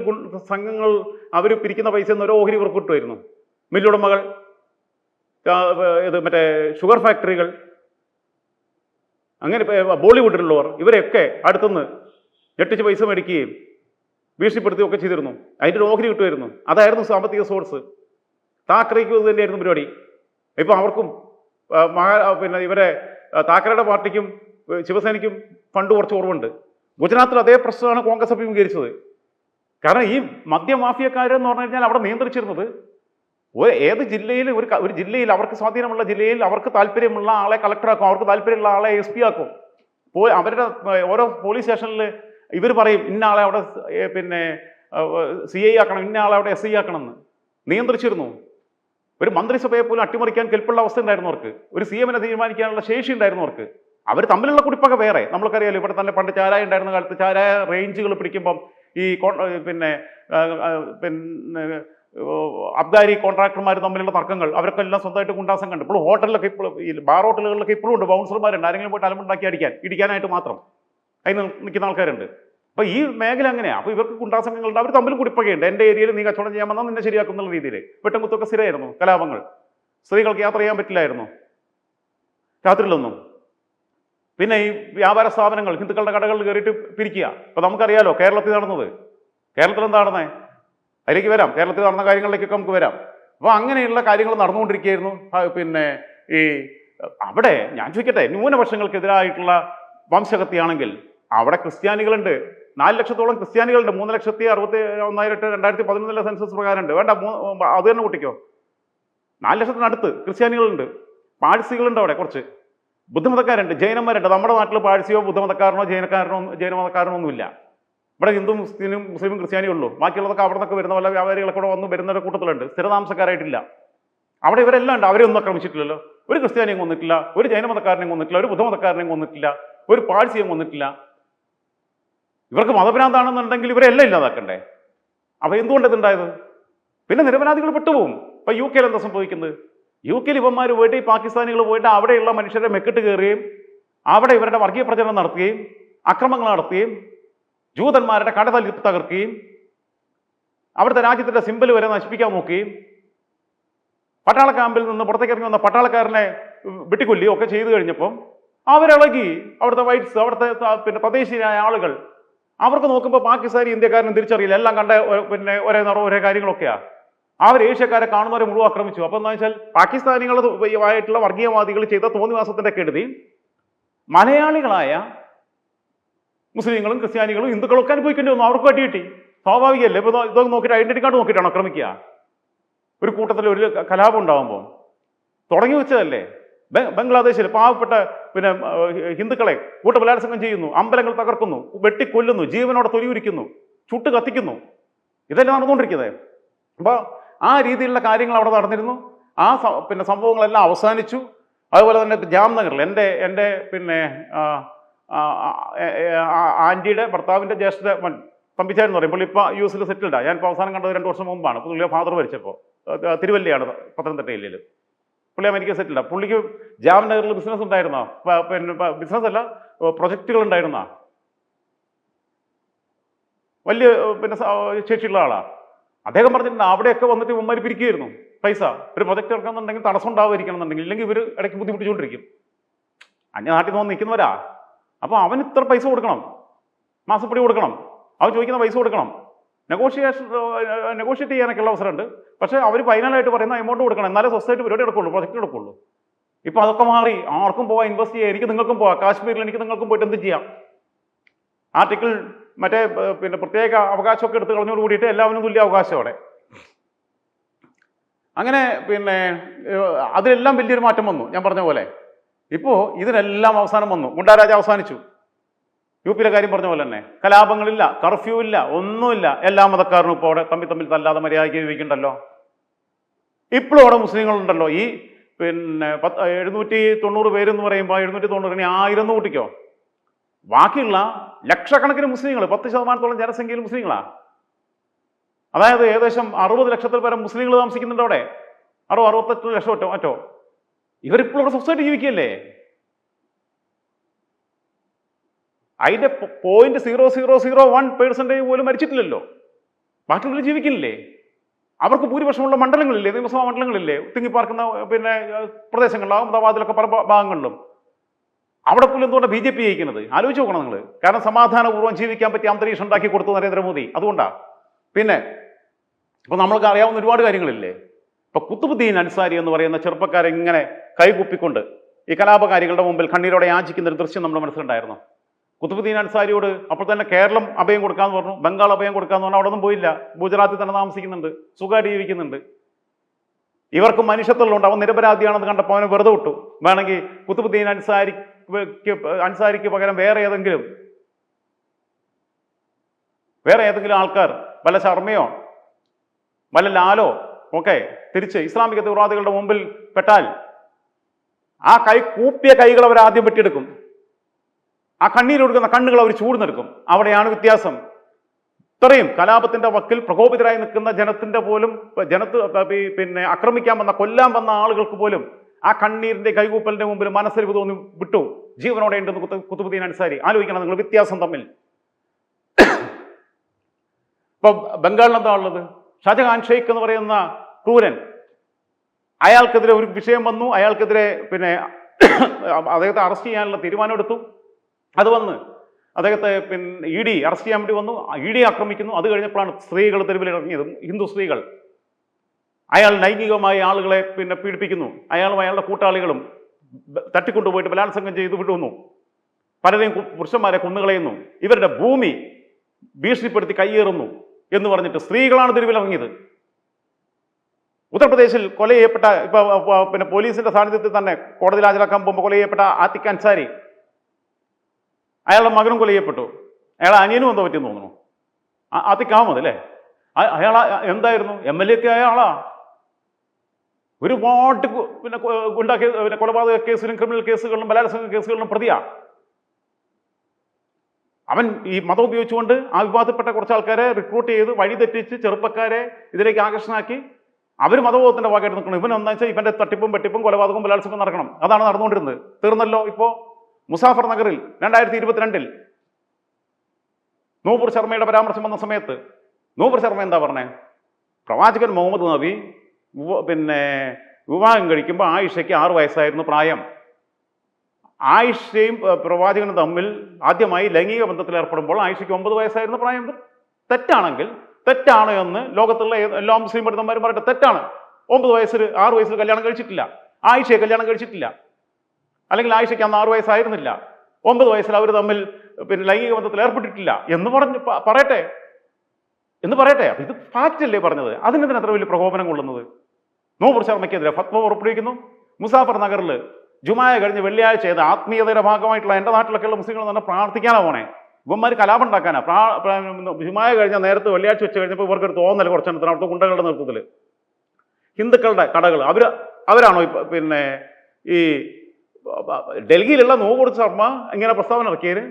സംഘങ്ങൾ അവർ പിരിക്കുന്ന പൈസ ഒന്നും ഒരു ഓഹരി ഇവർക്ക് കിട്ടുമായിരുന്നു മില്ലുടമകൾ ഇത് മറ്റേ ഷുഗർ ഫാക്ടറികൾ അങ്ങനെ ബോളിവുഡിലുള്ളവർ ഇവരെയൊക്കെ അടുത്തുനിന്ന് ഞെട്ടിച്ച് പൈസ മേടിക്കുകയും ഭീഷണിപ്പെടുത്തുകയും ഒക്കെ ചെയ്തിരുന്നു. അതിന്റെ ഒരു ഓഹരി കിട്ടുമായിരുന്നു. അതായിരുന്നു സാമ്പത്തിക സോഴ്സ്. താക്കറയ്ക്കും ഇത് തന്നെയായിരുന്നു പരിപാടി. ഇപ്പം അവർക്കും മഹാ പിന്നെ ഇവരെ താക്കറയുടെ പാർട്ടിക്കും ശിവസേനയ്ക്കും ഫണ്ട് കുറച്ച് കുറവുണ്ട് ഗുജറാത്തിൽ അതേ പ്രശ്നമാണ് കോൺഗ്രസ് അഭിമുഖീകരിച്ചത് കാരണം ഈ മദ്യമാഫിയക്കാരെന്ന് പറഞ്ഞു കഴിഞ്ഞാൽ അവിടെ നിയന്ത്രിച്ചിരുന്നത് ഒരു ഏത് ജില്ലയിൽ ഒരു ഒരു ജില്ലയിൽ അവർക്ക് സ്വാധീനമുള്ള ജില്ലയിൽ അവർക്ക് താല്പര്യമുള്ള ആളെ കളക്ടറാക്കും അവർക്ക് താല്പര്യമുള്ള ആളെ എസ് പി ആക്കും. പോയി അവരുടെ ഓരോ പോലീസ് സ്റ്റേഷനിൽ ഇവർ പറയും ഇന്ന ആളെ അവിടെ പിന്നെ സി ഐ ആക്കണം ഇന്ന ആളെ അവിടെ എസ് ഐ ആക്കണം എന്ന് നിയന്ത്രിച്ചിരുന്നു. ഒരു മന്ത്രിസഭയെ പോലും അട്ടിമറിക്കാൻ കെൽപ്പുള്ള അവസ്ഥ ഉണ്ടായിരുന്നു അവർക്ക്. ഒരു സി എമ്മിനെ തീരുമാനിക്കാനുള്ള ശേഷി ഉണ്ടായിരുന്നു അവർക്ക്. അവർ തമ്മിലുള്ള കുടിപ്പൊക്കെ വേറെ. നമ്മൾക്കറിയാലോ ഇവിടെ തന്നെ പണ്ട് ചാരായ ഉണ്ടായിരുന്ന കാലത്ത് ചാരായ റേഞ്ചുകൾ പിടിക്കുമ്പം ഈ പിന്നെ പിന്നെ അബ്ദാരി കോൺട്രാക്ടർമാർ തമ്മിലുള്ള തർക്കങ്ങൾ അവരൊക്കെ എല്ലാം സ്വന്തമായിട്ട് കുണ്ടാസം കണ്ട്. ഇപ്പോൾ ഹോട്ടലിലൊക്കെ ഇപ്പോൾ ഈ ബാർ ഹോട്ടലുകളിലൊക്കെ ഇപ്പോഴും ഉണ്ട്. ബൗൺസർമാരുണ്ട് ആരെങ്കിലും പോയിട്ട് അലമുണ്ടാക്കി അടിക്കാൻ ഇടിക്കാനായിട്ട് മാത്രം. അതിന് നിൽക്കുന്ന ആൾക്കാരുണ്ട്. അപ്പൊ ഈ മേഖല അങ്ങനെയാണ് അപ്പൊ ഇവർക്ക് ഗുണ്ടാസംഘങ്ങളുണ്ട് അവർ തമ്മിൽ കുടിപ്പകയുണ്ട്. എന്റെ ഏരിയയിൽ നീ കച്ചവടം ചെയ്യാൻ വന്നാൽ നിന്നെ ശരിയാക്കും എന്നുള്ള രീതിയിൽ വെട്ടുംകുത്തൊക്കെ സ്ഥിരമായിരുന്നു കലാപങ്ങൾ. സ്ത്രീകൾക്ക് യാത്ര ചെയ്യാൻ പറ്റില്ലായിരുന്നു. രാത്രിയിലൊന്നും. പിന്നെ ഈ വ്യാപാര സ്ഥാപനങ്ങൾ ഹിന്ദുക്കളുടെ കടകളിൽ കയറിയിട്ട് പിരിക്കുക. അപ്പൊ നമുക്കറിയാലോ കേരളത്തിൽ നടന്നത്. കേരളത്തിൽ എന്താ നടന്നത് അതിലേക്ക് വരാം. കേരളത്തിൽ നടന്ന കാര്യങ്ങളിലേക്കൊക്കെ നമുക്ക് വരാം. അപ്പോൾ അങ്ങനെയുള്ള കാര്യങ്ങൾ നടന്നുകൊണ്ടിരിക്കുകയായിരുന്നു. പിന്നെ ഈ അവിടെ ഞാൻ ചോദിക്കട്ടെ ന്യൂനപക്ഷങ്ങൾക്കെതിരായിട്ടുള്ള വംശഹത്യയാണെങ്കിൽ അവിടെ ക്രിസ്ത്യാനികളുണ്ട്. നാല് ലക്ഷത്തോളം ക്രിസ്ത്യാനികളുണ്ട്. മൂന്ന് ലക്ഷത്തി അറുപത്തി ഒന്നായിരത്തി രണ്ടായിരത്തി പതിനൊന്നിലെ സെൻസസ് പ്രകാരമുണ്ട്. വേണ്ട അത് തന്നെ കൂട്ടിക്കോ. നാല് ലക്ഷത്തിനടുത്ത് ക്രിസ്ത്യാനികളുണ്ട്. പാഴ്സികളുണ്ട് അവിടെ കുറച്ച്. ബുദ്ധമതക്കാരുണ്ട്. ജൈനന്മാരുണ്ട്. നമ്മുടെ നാട്ടിൽ പാഴ്സിയോ ബുദ്ധമതക്കാരനോ ജൈനക്കാരനോ ജൈനമതക്കാരനോ ഒന്നുമില്ല ഇവിടെ ഹിന്ദു മുസ്ലിം മുസ്ലിമും ക്രിസ്ത്യാനിയും ഉള്ളൂ. ബാക്കിയുള്ളതൊക്കെ അവിടെ നിന്നൊക്കെ വരുന്ന വല്ല വ്യാപാരികളൊക്കെ കൂടെ വന്ന് വരുന്നവരുടെ കൂട്ടത്തിലുണ്ട്. സ്ഥിരതാമസക്കാരായിട്ടില്ല. അവിടെ ഇവരെല്ലാം ഉണ്ട്. അവരെ ഒന്നും ആക്രമിച്ചിട്ടില്ലല്ലോ. ഒരു ക്രിസ്ത്യാനിയും കൊന്നിട്ടില്ല. ഒരു ജൈനമതക്കാരനെയും കൊന്നിട്ടില്ല. ഒരു ബുദ്ധമതക്കാരനെയും കൊന്നിട്ടില്ല. ഒരു പാഴ്സിയും കൊന്നിട്ടില്ല. ഇവർക്ക് മതഭ്രാന്താണെന്നുണ്ടെങ്കിൽ ഇവരെല്ലാം ഇല്ലാതാക്കണ്ടേ? അവ എന്തുകൊണ്ട് ഇതുണ്ടായത്? പിന്നെ നിരപരാധികൾ പെട്ടുപോകും ഇപ്പൊ യു കെയിൽ എന്താ സംഭവിക്കുന്നത്? യു കെയിൽ ഇവന്മാർ പോയിട്ട് ഈ പാകിസ്ഥാനികൾ പോയിട്ട് അവിടെയുള്ള മനുഷ്യരെ മെക്കിട്ട് കയറുകയും അവിടെ ഇവരുടെ വർഗീയ പ്രചരണം നടത്തുകയും അക്രമങ്ങൾ നടത്തുകയും ജൂതന്മാരുടെ കട തകർക്കുകയും അവിടുത്തെ രാജ്യത്തിന്റെ സിമ്പൽ വരെ നശിപ്പിക്കാൻ നോക്കുകയും പട്ടാള ക്യാമ്പിൽ നിന്ന് പുറത്തേക്ക് ഇറങ്ങി വന്ന പട്ടാളക്കാരനെ വെട്ടിക്കൊല്ലുകയും ഒക്കെ ചെയ്തു കഴിഞ്ഞപ്പം അവരിളകി അവിടുത്തെ വൈറ്റ്സ് അവിടുത്തെ പിന്നെ തദ്ദേശീയരായ ആളുകൾ അവർക്ക് നോക്കുമ്പോൾ പാകിസ്ഥാനി ഇന്ത്യക്കാരനും തിരിച്ചറിയില്ല. എല്ലാം കണ്ട പിന്നെ ഒരേ നിറം ഒരേ കാര്യങ്ങളൊക്കെയാ. അവർ ഏഷ്യക്കാരെ കാണുന്നവരെ മുഴുവൻ ആക്രമിച്ചു. അപ്പൊ എന്താ വെച്ചാൽ പാകിസ്ഥാനികളായിട്ടുള്ള വർഗീയവാദികൾ ചെയ്ത തോന്നിവാസത്തിന്റെ കെടുതി മലയാളികളായ മുസ്ലിങ്ങളും ക്രിസ്ത്യാനികളും ഹിന്ദുക്കളും ഒക്കെ അനുഭവിക്കേണ്ടി വന്നു. അവർക്ക് അടി കിട്ടി. സ്വാഭാവികമല്ലേ ഇപ്പൊ ഇതൊക്കെ നോക്കിയിട്ട് ഐഡന്റിറ്റി കാർഡ് നോക്കിയിട്ടാണ് ആക്രമിക്കുക. ഒരു കൂട്ടത്തിൽ ഒരു കലാപം ഉണ്ടാകുമ്പോൾ തുടങ്ങി വെച്ചതല്ലേ? ബംഗ്ലാദേശിൽ പാവപ്പെട്ട പിന്നെ ഹിന്ദുക്കളെ കൂട്ടബലാത്സംഗം ചെയ്യുന്നു അമ്പലങ്ങൾ തകർക്കുന്നു വെട്ടിക്കൊല്ലുന്നു ജീവനോടെ തൊലിയുരിക്കുന്നു ചുട്ട് കത്തിക്കുന്നു. ഇതെല്ലാം നടന്നുകൊണ്ടിരിക്കുന്നത്. അപ്പോൾ ആ രീതിയിലുള്ള കാര്യങ്ങൾ അവിടെ നടന്നിരുന്നു. ആ പിന്നെ സംഭവങ്ങളെല്ലാം അവസാനിച്ചു. അതുപോലെ തന്നെ ജാംനഗറിൽ എന്റെ എന്റെ പിന്നെ ആന്റിയുടെ ഭർത്താവിന്റെ ജ്യേഷ്ഠ മൻ തമ്പിച്ചായിരുന്നു പറയും. പുള്ളി ഇപ്പോൾ യു എസിൽ സെറ്റിൽഡാണ് ഞാൻ ഇപ്പോൾ അവസാനം കണ്ടത് രണ്ട് വർഷം മുമ്പാണ്. പുള്ളിയുടെ ഫാദർ മരിച്ചപ്പോൾ. തിരുവല്ലയാണ് പത്തനംതിട്ട ജില്ലയിൽ പുള്ളി അമേരിക്ക സെറ്റിൽ പുള്ളിക്ക് ജാംനഗറിൽ ബിസിനസ് ഉണ്ടായിരുന്നോ? പിന്നെ ബിസിനസ് അല്ല പ്രൊജക്റ്റുകൾ ഉണ്ടായിരുന്നോ? വലിയ പിന്നെ ശേഷിയുള്ള ആളാ. അദ്ദേഹം പറഞ്ഞിട്ടുണ്ട് അവിടെയൊക്കെ വന്നിട്ട് ഇവന്മാർ പിരിക്കുമായിരുന്നു പൈസ. ഒരു പ്രൊജക്ട് ഇറക്കണമെന്നുണ്ടെങ്കിൽ തടസ്സം ഉണ്ടാവുമായിരിക്കണം എന്നുണ്ടെങ്കിൽ ഇല്ലെങ്കിൽ ഇവർ ഇടയ്ക്ക് ബുദ്ധിമുട്ടിച്ചുകൊണ്ടിരിക്കും. അന്യ നാട്ടിൽ നിന്ന് നിൽക്കുന്നവരാ. അപ്പോൾ അവൻ ഇത്ര പൈസ കൊടുക്കണം. മാസപ്പടി കൊടുക്കണം. അവൻ ചോദിക്കുന്ന പൈസ കൊടുക്കണം. നെഗോഷിയേഷൻ നെഗോഷിയേറ്റ് ചെയ്യാനൊക്കെയുള്ള അവസരമുണ്ട്. പക്ഷേ അവർ ഫൈനലായിട്ട് പറയുന്ന എമൗണ്ട് കൊടുക്കണം. എന്നാലേ സൊസൈറ്റി പരിപാടി എടുക്കുള്ളൂ പ്രൊജക്റ്റ് എടുക്കുള്ളൂ. ഇപ്പോൾ അതൊക്കെ മാറി. ആർക്കും പോവാം ഇൻവെസ്റ്റ് ചെയ്യാം. എനിക്ക് നിങ്ങൾക്കും പോവാം. കാശ്മീരിൽ എനിക്ക് നിങ്ങൾക്കും പോയിട്ട് എന്ത് ചെയ്യാം? ആർട്ടിക്കിൾ മറ്റേ പിന്നെ പ്രത്യേക അവകാശമൊക്കെ എടുത്ത് കളഞ്ഞോട് കൂടിയിട്ട് എല്ലാവരും തുല്യ അവകാശം അവിടെ. അങ്ങനെ പിന്നെ അതിലെല്ലാം വലിയൊരു മാറ്റം വന്നു. ഞാൻ പറഞ്ഞ പോലെ. ഇപ്പോൾ ഇതിനെല്ലാം അവസാനം വന്നു. ഗുണ്ടാരാജ അവസാനിച്ചു. യു പിയിലെ കാര്യം പറഞ്ഞ പോലെ തന്നെ. കലാപങ്ങളില്ല കർഫ്യൂ ഇല്ല ഒന്നുമില്ല. എല്ലാ മതക്കാരനും ഇപ്പോൾ അവിടെ തമ്മിൽ തമ്മിൽ തല്ലാതെ മര്യാദയ്ക്ക് ജീവിക്കണ്ടല്ലോ ഇപ്പോഴും അവിടെ മുസ്ലിങ്ങളുണ്ടല്ലോ. ഈ പിന്നെ പത്ത് എഴുന്നൂറ്റി തൊണ്ണൂറ് പേരെന്ന് പറയുമ്പോൾ എഴുന്നൂറ്റി തൊണ്ണൂറ് ഇനി ആയിരം കൂട്ടിക്കോ. ബാക്കിയുള്ള ലക്ഷക്കണക്കിന് മുസ്ലിങ്ങൾ പത്ത് ശതമാനത്തോളം ജനസംഖ്യയിൽ മുസ്ലിങ്ങളാ. അതായത് ഏകദേശം അറുപത് ലക്ഷത്തിൽ പരം മുസ്ലിങ്ങൾ താമസിക്കുന്നുണ്ട് അവിടെ. അറുപത് അറുപത്തെട്ട് ലക്ഷം ഒറ്റോ മറ്റോ. ഇവരിപ്പോഴും അവിടെ സൊസൈറ്റി ജീവിക്കുകയല്ലേ? അതിന്റെ point zero zero zero one percentage പോലും മരിച്ചിട്ടില്ലല്ലോ. ബാക്കിയുള്ളവർ ജീവിക്കില്ലേ? അവർക്ക് ഭൂരിപക്ഷമുള്ള മണ്ഡലങ്ങളില്ലേ? നിയമസഭാ മണ്ഡലങ്ങളില്ലേ? തിങ്ങിപ്പാർക്കുന്ന പിന്നെ പ്രദേശങ്ങളിൽ അഹമ്മദാബാദിലൊക്കെ പല ഭാഗങ്ങളിലും. അവിടെ പോലും എന്തുകൊണ്ട് ബി ജെ പി ജയിക്കുന്നത്? ആലോചിച്ച് നോക്കണം നിങ്ങൾ കാരണം സമാധാനപൂർവം ജീവിക്കാൻ പറ്റിയ അന്തരീക്ഷം ഉണ്ടാക്കി കൊടുത്തു നരേന്ദ്രമോദി അതുകൊണ്ടാ. പിന്നെ ഇപ്പൊ നമ്മൾക്ക് അറിയാവുന്ന ഒരുപാട് കാര്യങ്ങളില്ലേ? ഇപ്പൊ കുത്തുബുദ്ദീൻ അൻസാരി എന്ന് പറയുന്ന ചെറുപ്പക്കാരെ ഇങ്ങനെ കൈകുപ്പിക്കൊണ്ട് ഈ കലാപകാരികളുടെ മുമ്പിൽ കണ്ണീരോടെ യാചിക്കുന്ന ഒരു ദൃശ്യം നമ്മുടെ മനസ്സിലുണ്ടായിരുന്നു? കുത്തുബുദ്ദീൻ അൻസാരിയോട് അപ്പോൾ തന്നെ കേരളം അഭയം കൊടുക്കാന്ന് പറഞ്ഞു ബംഗാൾ അഭയം കൊടുക്കാന്ന് പറഞ്ഞു അവിടെ ഒന്നും പോയില്ല. ഗുജറാത്തിൽ തന്നെ താമസിക്കുന്നുണ്ട് സുഖമായിട്ട് ജീവിക്കുന്നുണ്ട്. ഇവർക്ക് മനുഷ്യത്വമുണ്ട് അവൻ നിരപരാധിയാണെന്ന് കണ്ടപ്പോൾ അവനെ വെറുതെ വിട്ടു. വേണമെങ്കിൽ കുത്തുബുദ്ദീൻ അൻസാരിക്ക് അൻസാരിക്ക് പകരം വേറെ ഏതെങ്കിലും വേറെ ഏതെങ്കിലും ആൾക്കാർ വല്ല ശർമ്മയോ വല്ല ലാലോ ഒക്കെ തിരിച്ച് ഇസ്ലാമിക തീവ്രവാദികളുടെ മുമ്പിൽ പെട്ടാൽ ആ കൈ കൂപ്പിയ കൈകൾ അവർ ആദ്യം വെട്ടിയെടുക്കും. ആ കണ്ണീരൊടുക്കുന്ന കണ്ണുകൾ അവർ ചൂടുന്നെടുക്കും. അവിടെയാണ് വ്യത്യാസം. ഇത്രയും കലാപത്തിന്റെ വക്കിൽ പ്രകോപിതരായി നിൽക്കുന്ന ജനത്തിന്റെ പോലും ജനത്ത് പിന്നെ ആക്രമിക്കാൻ വന്ന കൊല്ലാൻ വന്ന ആളുകൾക്ക് പോലും ആ കണ്ണീരിന്റെ കൈകൂപ്പലിന്റെ മുമ്പിൽ മനസ്സിൽ തോന്നി വിട്ടു. ജീവനോടെ ഉണ്ടെന്ന് കുത്തു കുത്തുബുദ്ദീൻ അൻസാരി. ആലോചിക്കണം നിങ്ങൾ വ്യത്യാസം തമ്മിൽ. ഇപ്പൊ ബംഗാളിൽ എന്താ ഉള്ളത്? ഷാജഹാൻ ഷെയ്ഖ് എന്ന് പറയുന്ന ക്രൂരൻ. അയാൾക്കെതിരെ ഒരു വിഷയം വന്നു. അയാൾക്കെതിരെ പിന്നെ അദ്ദേഹത്തെ അറസ്റ്റ് ചെയ്യാനുള്ള തീരുമാനം എടുത്തു അത് വന്ന് അദ്ദേഹത്തെ പിന്നെ ഇ ഡി അറസ്റ്റ് ചെയ്യാൻ വേണ്ടി വന്നു. ഇ ഡി ആക്രമിക്കുന്നു. അത് കഴിഞ്ഞപ്പോഴാണ് സ്ത്രീകൾ തെരുവിൽ ഇറങ്ങിയതും ഹിന്ദു സ്ത്രീകൾ. അയാൾ ലൈംഗികമായി ആളുകളെ പിന്നെ പീഡിപ്പിക്കുന്നു. അയാളും അയാളുടെ കൂട്ടാളികളും തട്ടിക്കൊണ്ടുപോയിട്ട് ബലാത്സംഗം ചെയ്ത് വിടുന്നു. പലരെയും പുരുഷന്മാരെ കൊന്നുകളയുന്നു. ഇവരുടെ ഭൂമി ഭീഷണിപ്പെടുത്തി കയ്യേറുന്നു എന്ന് പറഞ്ഞിട്ട് സ്ത്രീകളാണ് തെരുവിലിറങ്ങിയത് ഉത്തർപ്രദേശിൽ കൊല ചെയ്യപ്പെട്ട ഇപ്പൊ പിന്നെ പോലീസിന്റെ സാന്നിധ്യത്തിൽ തന്നെ കോടതിയിൽ ഹാജരാക്കാൻ പോകുമ്പോൾ കൊല ചെയ്യപ്പെട്ട ആത്തിക് അൻസാരി അയാളുടെ മകനും കൊല ചെയ്യപ്പെട്ടു അയാളെ അനിയനും എന്തോ പറ്റിയെന്ന് തോന്നുന്നു. ആ- അല്ലേ? അയാൾ എന്തായിരുന്നു? എം എൽ എ ഒക്കെ അയാളാ ഒരുപാട് പിന്നെ ഉണ്ടാക്കിയ പിന്നെ കൊലപാതക കേസിലും ക്രിമിനൽ കേസുകളിലും ബലാത്സംഗ കേസുകളിലും പ്രതിയാ. അവൻ ഈ മതം ഉപയോഗിച്ചുകൊണ്ട് ആ വിവാദപ്പെട്ട കുറച്ച് ആൾക്കാരെ റിക്രൂട്ട് ചെയ്ത് വഴിതെറ്റിച്ച് ചെറുപ്പക്കാരെ ഇതിലേക്ക് ആകർഷണമാക്കി അവർ മതബോധത്തിന്റെ ഭാഗമായിട്ട് നിൽക്കണം. ഇവൻ എന്താ വെച്ചാൽ ഇവന്റെ തട്ടിപ്പും വെട്ടിപ്പും കൊലപാതകവും ബലാത്സംഗം നടക്കണം. അതാണ് നടന്നുകൊണ്ടിരുന്നത്. തീർന്നല്ലോ ഇപ്പോ? മുസാഫർ നഗറിൽ രണ്ടായിരത്തി ഇരുപത്തിരണ്ടിൽ നൂപുർ ശർമ്മയുടെ പരാമർശം വന്ന സമയത്ത് നൂപുർ ശർമ്മ എന്താ പറഞ്ഞേ? പ്രവാചകൻ മുഹമ്മദ് നബി പിന്നെ വിവാഹം കഴിക്കുമ്പോൾ ആയിഷയ്ക്ക് ആറ് വയസ്സായിരുന്നു പ്രായം. ആയിഷയും പ്രവാചകനും തമ്മിൽ ആദ്യമായി ലൈംഗിക ബന്ധത്തിൽ ഏർപ്പെടുമ്പോൾ ആയിഷയ്ക്ക് ഒമ്പത് വയസ്സായിരുന്നു പ്രായം. തെറ്റാണെങ്കിൽ തെറ്റാണ് എന്ന് ലോകത്തുള്ള എല്ലാ മുസ്ലിം പണ്ഡിതന്മാരും പറയട്ടെ തെറ്റാണ്. ഒമ്പത് വയസ്സിൽ ആറ് വയസ്സിൽ കല്യാണം കഴിച്ചിട്ടില്ല. ആയിഷയെ കല്യാണം കഴിച്ചിട്ടില്ല. അല്ലെങ്കിൽ ആയിഷയ്ക്ക് അന്ന് ആറു വയസ്സായിരുന്നില്ല. ഒമ്പത് വയസ്സിൽ അവർ തമ്മിൽ പിന്നെ ലൈംഗിക ബന്ധത്തിൽ ഏർപ്പെട്ടിട്ടില്ല എന്ന് പറഞ്ഞ് പറയട്ടെ. എന്ന് പറയട്ടെ. ഇത് ഫാക്റ്റ് അല്ലേ പറഞ്ഞത്? അതിനെന്തിനാ അത്ര വലിയ പ്രകോപനം കൊള്ളുന്നത്? നൂപുർ ശർമ്മയ്ക്കെതിരെ ഫത്വ പുറപ്പെടുവിക്കുന്നു മുസാഫർ നഗറിൽ ജുമായ കഴിഞ്ഞ് വെള്ളിയാഴ്ച ചെയ്ത ആത്മീയതയുടെ ഭാഗമായിട്ടുള്ള എന്റെ നാട്ടിലൊക്കെയുള്ള മുസ്ലിങ്ങൾ തന്നെ പ്രാർത്ഥിക്കാനാ പോണേ. ഇവന്മാർ കലാപം ഉണ്ടാക്കാനാ. ജുമായ കഴിഞ്ഞ നേരത്തെ വെള്ളിയാഴ്ച വെച്ച് കഴിഞ്ഞപ്പോൾ ഇവർക്ക് തോന്നൽ കുറച്ചെണ്ണത്തിന് അവിടുത്തെ ഗുണ്ടകളുടെ നേതൃത്വത്തിൽ ഹിന്ദുക്കളുടെ കടകൾ അവർ അവരാണോ പിന്നെ ഈ ഡൽഹിയിലുള്ള നൂപുർ ശർമ്മ ഇങ്ങനെ പ്രസ്താവന ഇറക്കിയത്?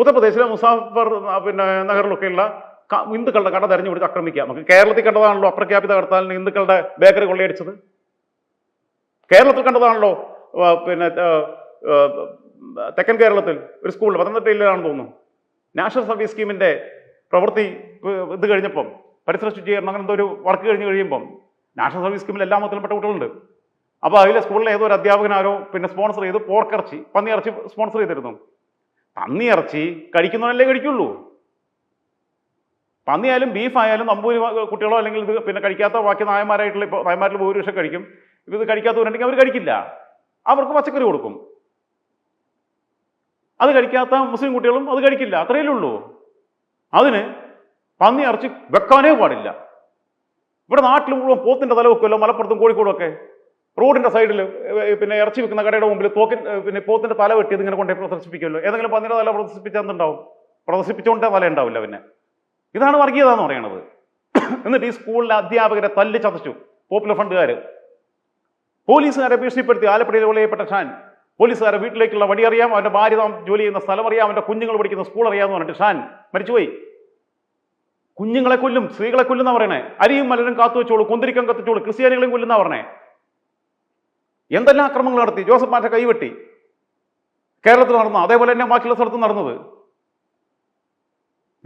ഉത്തർപ്രദേശിലെ മുസാഫർ പിന്നെ നഗറിലൊക്കെയുള്ള ഹിന്ദുക്കളുടെ കട തെരഞ്ഞു പിടിച്ച് ആക്രമിക്കുക. നമുക്ക് കേരളത്തിൽ കണ്ടതാണല്ലോ അപ്രഖ്യാപിത ഹർത്താലിന് ഹിന്ദുക്കളുടെ ബേക്കറി കൊള്ളയടിച്ചത്. കേരളത്തിൽ കണ്ടതാണല്ലോ പിന്നെ തെക്കൻ കേരളത്തിൽ ഒരു സ്കൂളിൽ പത്തനംതിട്ട ജില്ലയിലാണെന്ന് തോന്നുന്നു. നാഷണൽ സർവീസ് സ്കീമിന്റെ പ്രവൃത്തി ഇത് കഴിഞ്ഞപ്പം പരിസര ശുചീകരണം അങ്ങനത്തെ ഒരു വർക്ക് കഴിഞ്ഞ് കഴിയുമ്പം നാഷണൽ സർവീസ് സ്കീമിൽ എല്ലാ മതത്തിലും പെട്ട കുട്ടികളുണ്ട്. അപ്പോൾ അതിലെ സ്കൂളിലെ ഏതോ ഒരു അധ്യാപകനാരോ പിന്നെ സ്പോൺസർ ചെയ്ത് പോർക്കിറച്ചി പന്നിയിറച്ചി സ്പോൺസർ ചെയ്തിരുന്നു. പന്നിയിറച്ചി കഴിക്കുന്നവനല്ലേ കഴിക്കുള്ളൂ. പന്നിയായാലും ബീഫ് ആയാലും നമ്പൂരി കുട്ടികളോ അല്ലെങ്കിൽ ഇത് പിന്നെ കഴിക്കാത്ത ബാക്കി നായന്മാരായിട്ടുള്ള ഇപ്പോൾ നായന്മാരിൽ ഭൂരിപക്ഷം കഴിക്കും. ഇത് കഴിക്കാത്തവരുണ്ടെങ്കിൽ അവർ കഴിക്കില്ല. അവർക്ക് പച്ചക്കറി കൊടുക്കും. അത് കഴിക്കാത്ത മുസ്ലിം കുട്ടികളും അത് കഴിക്കില്ല. അത്രയല്ലേ ഉള്ളൂ. അതിന് പന്നി ഇറച്ചി വെക്കാനേ പാടില്ല. ഇവിടെ നാട്ടിൽ മുഴുവൻ പോത്തിന്റെ തല വെക്കുമല്ലോ മലപ്പുറത്തും കോഴിക്കോടും ഒക്കെ റോഡിന്റെ സൈഡിൽ പിന്നെ ഇറച്ചി വെക്കുന്ന കടയുടെ മുമ്പിൽ തോക്കിൻ പിന്നെ പോത്തിന്റെ തല വെട്ടി ഇങ്ങനെ കൊണ്ടേ പ്രദർശിപ്പിക്കുമല്ലോ. ഏതെങ്കിലും പന്നിയുടെ തല പ്രദർശിപ്പിച്ചാൽ എന്തുണ്ടാവും? പ്രദർശിപ്പിച്ചുകൊണ്ടേ തല ഉണ്ടാവില്ല പിന്നെ. ഇതാണ് വർഗീയത എന്ന് പറയുന്നത് എന്നിട്ട് ഈ സ്കൂളിലെ അധ്യാപകരെ തല്ലി ചതച്ചു പോപ്പുലർ ഫണ്ടുകാർ പോലീസുകാരെ ഭീഷണിപ്പെടുത്തി ആലപ്പുഴയിൽ കൊലയപ്പെട്ട ഷാൻ. പോലീസുകാരെ വീട്ടിലേക്കുള്ള വഴി അറിയാം അവന്റെ ഭാര്യ ജോലി ചെയ്യുന്ന സ്ഥലം അറിയാം അവന്റെ കുഞ്ഞുങ്ങൾ പഠിക്കുന്ന സ്കൂൾ അറിയാമെന്ന് പറഞ്ഞിട്ട് ഷാൻ മരിച്ചുപോയി. കുഞ്ഞുങ്ങളെ കൊല്ലും സ്ത്രീകളെ കൊല്ലുന്ന പറയണേ. അരിയും മലരും കാത്തു വെച്ചോളൂ കുന്തിരിക്കം കത്തിച്ചോളൂ ക്രിസ്ത്യാനികളെയും കൊല്ലുന്ന പറഞ്ഞേ. എന്തെല്ലാം അക്രമങ്ങൾ നടത്തി? ജോസഫ് മാറ്റ കൈവെട്ടി. കേരളത്തിൽ നടന്നു. അതേപോലെ തന്നെ ബാക്കിയുള്ള സ്ഥലത്ത് നടന്നത്.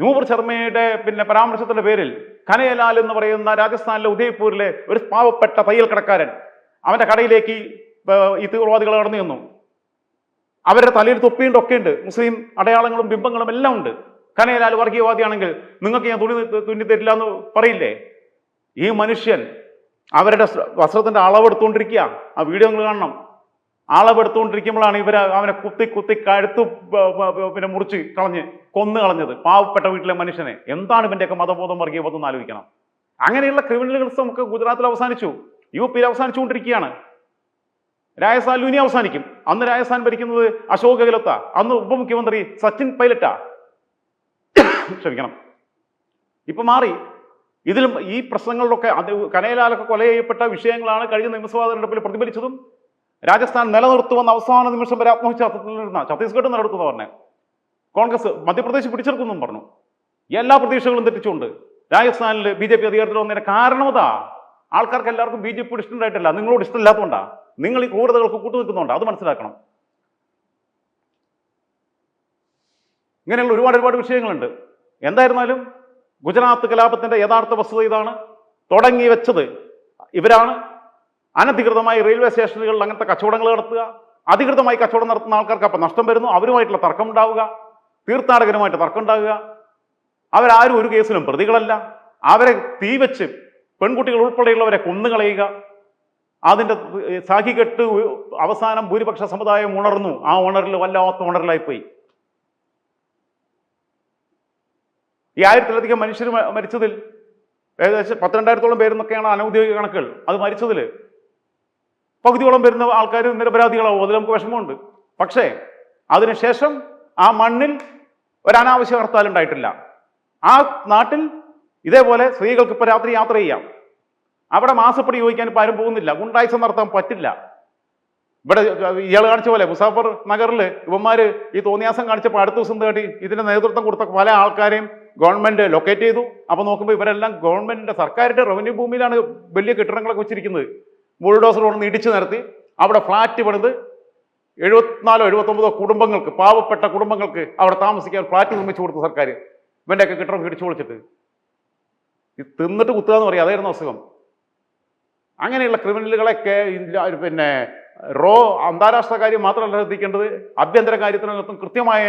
നൂപർ ശർമ്മയുടെ പിന്നെ പരാമർശത്തിന്റെ പേരിൽ കനയലാൽ എന്ന് പറയുന്ന രാജസ്ഥാനിലെ ഉദയ്പൂരിലെ ഒരു പാവപ്പെട്ട തയ്യൽ കടക്കാരൻ അവന്റെ കടയിലേക്ക് ഈ തീവ്രവാദികൾ കടന്നു ചെന്നു. അവരുടെ തലയിൽ തൊപ്പിയുണ്ട് ഒക്കെ ഉണ്ട്. മുസ്ലിം അടയാളങ്ങളും ബിംബങ്ങളും എല്ലാം ഉണ്ട്. കനയലാൽ വർഗീയവാദിയാണെങ്കിൽ നിങ്ങൾക്ക് ഞാൻ തുണി തുന്നി തരില്ല എന്ന് പറയില്ലേ? ഈ മനുഷ്യൻ അവരുടെ വസ്ത്രത്തിന്റെ അളവെടുത്തുകൊണ്ടിരിക്കുക. ആ വീഡിയോ നിങ്ങൾ കാണണം. അളവെടുത്തുകൊണ്ടിരിക്കുമ്പോഴാണ് ഇവർ അവനെ കുത്തി കുത്തി കഴുത്ത് പിന്നെ മുറിച്ച് കളഞ്ഞ് കൊന്നു കളഞ്ഞത്. പാവപ്പെട്ട വീട്ടിലെ മനുഷ്യനെ. എന്താണ് ഇവന്റെയൊക്കെ മതബോധം വർഗീയബോധം എന്ന് ആലോചിക്കണം. അങ്ങനെയുള്ള ക്രിമിനലുകൾസ് നമുക്ക് ഗുജറാത്തിൽ അവസാനിച്ചു. യു പിയിൽ അവസാനിച്ചുകൊണ്ടിരിക്കുകയാണ്. രാജസ്ഥാൻ ഇനി അവസാനിക്കും. അന്ന് രാജസ്ഥാൻ ഭരിക്കുന്നത് അശോക് ഗെഹ്ലോത്താ അന്ന് ഉപമുഖ്യമന്ത്രി സച്ചിൻ പൈലറ്റാ. ക്ഷമിക്കണം. ഇപ്പൊ മാറി. ഇതിലും ഈ പ്രശ്നങ്ങളിലൊക്കെ അത് കനയിലാലൊക്കെ കൊല ചെയ്യപ്പെട്ട വിഷയങ്ങളാണ് കഴിഞ്ഞ നിയമസഭാ തെരഞ്ഞെടുപ്പിൽ പ്രതിഫലിച്ചതും. രാജസ്ഥാൻ നിലനിർത്തുമെന്ന് അവസാന നിമിഷം വരെ ആത്മഹത്യ ഛത്തീസ്ഗഡ് നിലനിർത്തുന്ന പറഞ്ഞേ. കോൺഗ്രസ് മധ്യപ്രദേശ് പിടിച്ചെടുക്കുന്നു പറഞ്ഞു. എല്ലാ പ്രതീക്ഷകളും തെറ്റിച്ചുകൊണ്ട് രാജസ്ഥാനിൽ ബി ജെ പി അധികാരത്തിൽ വന്നതിന് കാരണം അതാ. ആൾക്കാർക്ക് എല്ലാവർക്കും ബി ജെ പിയോട് ഇഷ്ടമുണ്ടായിട്ടല്ല നിങ്ങളോട് ഇഷ്ടമില്ലാത്തതുകൊണ്ടാ നിങ്ങൾ ഈ ക്രൂരതകൾക്ക് കൂട്ടു നിൽക്കുന്നുണ്ട് അത് മനസ്സിലാക്കണം. ഇങ്ങനെയുള്ള ഒരുപാട് ഒരുപാട് വിഷയങ്ങളുണ്ട്. എന്തായിരുന്നാലും ഗുജറാത്ത് കലാപത്തിന്റെ യഥാർത്ഥ വസ്തുത ഇതാണ്. തുടങ്ങി വെച്ചത് ഇവരാണ്. അനധികൃതമായി റെയിൽവേ സ്റ്റേഷനുകളിൽ അങ്ങനത്തെ കച്ചവടങ്ങൾ നടത്തുക അധികൃതമായി കച്ചവടം നടത്തുന്ന ആൾക്കാർക്ക് അപ്പം നഷ്ടം വരുന്നു അവരുമായിട്ടുള്ള തർക്കം ഉണ്ടാവുക തീർത്ഥാടകരുമായിട്ട് തർക്കം ഉണ്ടാവുക അവരാരും ഒരു കേസിലും പ്രതികളല്ല. അവരെ തീവച്ച് പെൺകുട്ടികൾ ഉൾപ്പെടെയുള്ളവരെ കൊന്നുകളയുക. അതിന്റെ സാഖികെട്ട് അവസാനം ഭൂരിപക്ഷ സമുദായം ഉണർന്നു. ആ ഉണരൽ വല്ലാത്ത ഉണരലായിപ്പോയി ഈ ആയിരത്തിലധികം മനുഷ്യർ മരിച്ചതിൽ ഏകദേശം പത്തിരണ്ടായിരത്തോളം പേരെന്നൊക്കെയാണ് അനൗദ്യോഗിക കണക്കുകൾ. അത് മരിച്ചതിൽ പകുതിയോളം വരുന്ന ആൾക്കാർ നിരപരാധികളാവും. അതിൽ നമുക്ക് വിഷമമുണ്ട്. പക്ഷേ അതിനുശേഷം ആ മണ്ണിൽ ഒരനാവശ്യ ഹർത്താൽ ഉണ്ടായിട്ടില്ല. ആ നാട്ടിൽ ഇതേപോലെ സ്ത്രീകൾക്ക് ഇപ്പോൾ രാത്രി യാത്ര ചെയ്യാം. അവിടെ മാസപ്പടി ചോദിക്കാൻ ഇപ്പം ആരും പോകുന്നില്ല. ഗുണ്ടായിസം നടത്താൻ പറ്റില്ല. ഇവിടെ ഇയാൾ കാണിച്ച പോലെ മുസാഫർ നഗറിൽ ഇവന്മാർ ഈ തോന്നിയാസം കാണിച്ചപ്പോൾ അടുത്ത ദിവസം തേടി ഇതിന്റെ നേതൃത്വം കൊടുത്ത പല ആൾക്കാരെയും ഗവൺമെന്റ് ലൊക്കേറ്റ് ചെയ്തു. അപ്പൊ നോക്കുമ്പോൾ ഇവരെല്ലാം ഗവൺമെന്റിന്റെ സർക്കാരിന്റെ റവന്യൂ ഭൂമിയിലാണ് വലിയ കെട്ടിടങ്ങളൊക്കെ വെച്ചിരിക്കുന്നത്. ബുൾഡോസർ കൊണ്ട് ഇടിച്ചു നിരത്തി അവിടെ ഫ്ലാറ്റ് പണിത്. എഴുപത്തിനാലോ എഴുപത്തൊമ്പതോ കുടുംബങ്ങൾക്ക് പാവപ്പെട്ട കുടുംബങ്ങൾക്ക് അവിടെ താമസിക്കാൻ ഫ്ലാറ്റ് നിർമ്മിച്ചു കൊടുത്തു സർക്കാർ ഇവന്റെയൊക്കെ കെട്ടിടം ഇടിച്ചു പൊളിച്ചിട്ട്. ഇത് തിന്നിട്ട് കുത്തുക എന്ന് പറയും. അതായിരുന്നു അസുഖം. അങ്ങനെയുള്ള ക്രിമിനലുകളൊക്കെ പിന്നെ റോ അന്താരാഷ്ട്ര കാര്യം മാത്രമല്ല ശ്രദ്ധിക്കേണ്ടത്. ആഭ്യന്തര കാര്യത്തിനകത്തും കൃത്യമായ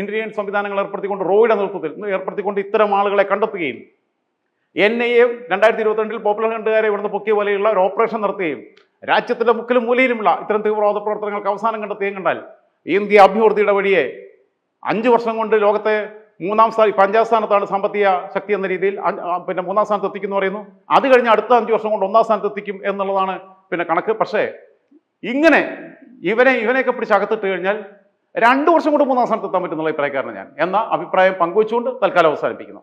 ഇന്റലിജൻസ് സംവിധാനങ്ങൾ ഏർപ്പെടുത്തിക്കൊണ്ട് റോയുടെ നേതൃത്വത്തിൽ ഏർപ്പെടുത്തിക്കൊണ്ട് ഇത്തരം ആളുകളെ കണ്ടെത്തുകയും എൻ ഐ എ രണ്ടായിരത്തി ഇരുപത്തിരണ്ടിൽ പോപ്പുലർ കണ്ടുകാരെ ഇവിടുന്ന് പൊക്കിയ പോലെയുള്ള ഒരു ഓപ്പറേഷൻ നടത്തുകയും രാജ്യത്തിന്റെ മുക്കിലും മൂലയിലുമുള്ള ഇത്തരം തീവ്രവാദ പ്രവർത്തനങ്ങൾക്ക് അവസാനം കണ്ടെത്തുകയും കണ്ടാൽ ഇന്ത്യ അഭിവൃദ്ധിയുടെ വഴിയെ അഞ്ച് വർഷം കൊണ്ട് ലോകത്തെ മൂന്നാം സ്ഥാനം ഇപ്പം അഞ്ചാം സ്ഥാനത്താണ് സാമ്പത്തിക ശക്തി എന്ന രീതിയിൽ പിന്നെ മൂന്നാം സ്ഥാനത്ത് എത്തിക്കുന്നു പറയുന്നു. അത് കഴിഞ്ഞ് അടുത്ത അഞ്ച് വർഷം കൊണ്ട് ഒന്നാം സ്ഥാനത്ത് എത്തിക്കും എന്നുള്ളതാണ് പിന്നെ കണക്ക്. പക്ഷേ ഇങ്ങനെ ഇവനെ ഇവനെയൊക്കെ പിടിച്ച് അകത്തിട്ട് കഴിഞ്ഞാൽ രണ്ടു വർഷം കൊണ്ട് മൂന്നാം സ്ഥാനത്ത് എത്താൻ പറ്റുന്നുള്ള അഭിപ്രായക്കാരനാണ് ഞാൻ. എന്ന അഭിപ്രായം പങ്കുവെച്ചുകൊണ്ട് തൽക്കാലം അവസാനിപ്പിക്കുന്നു.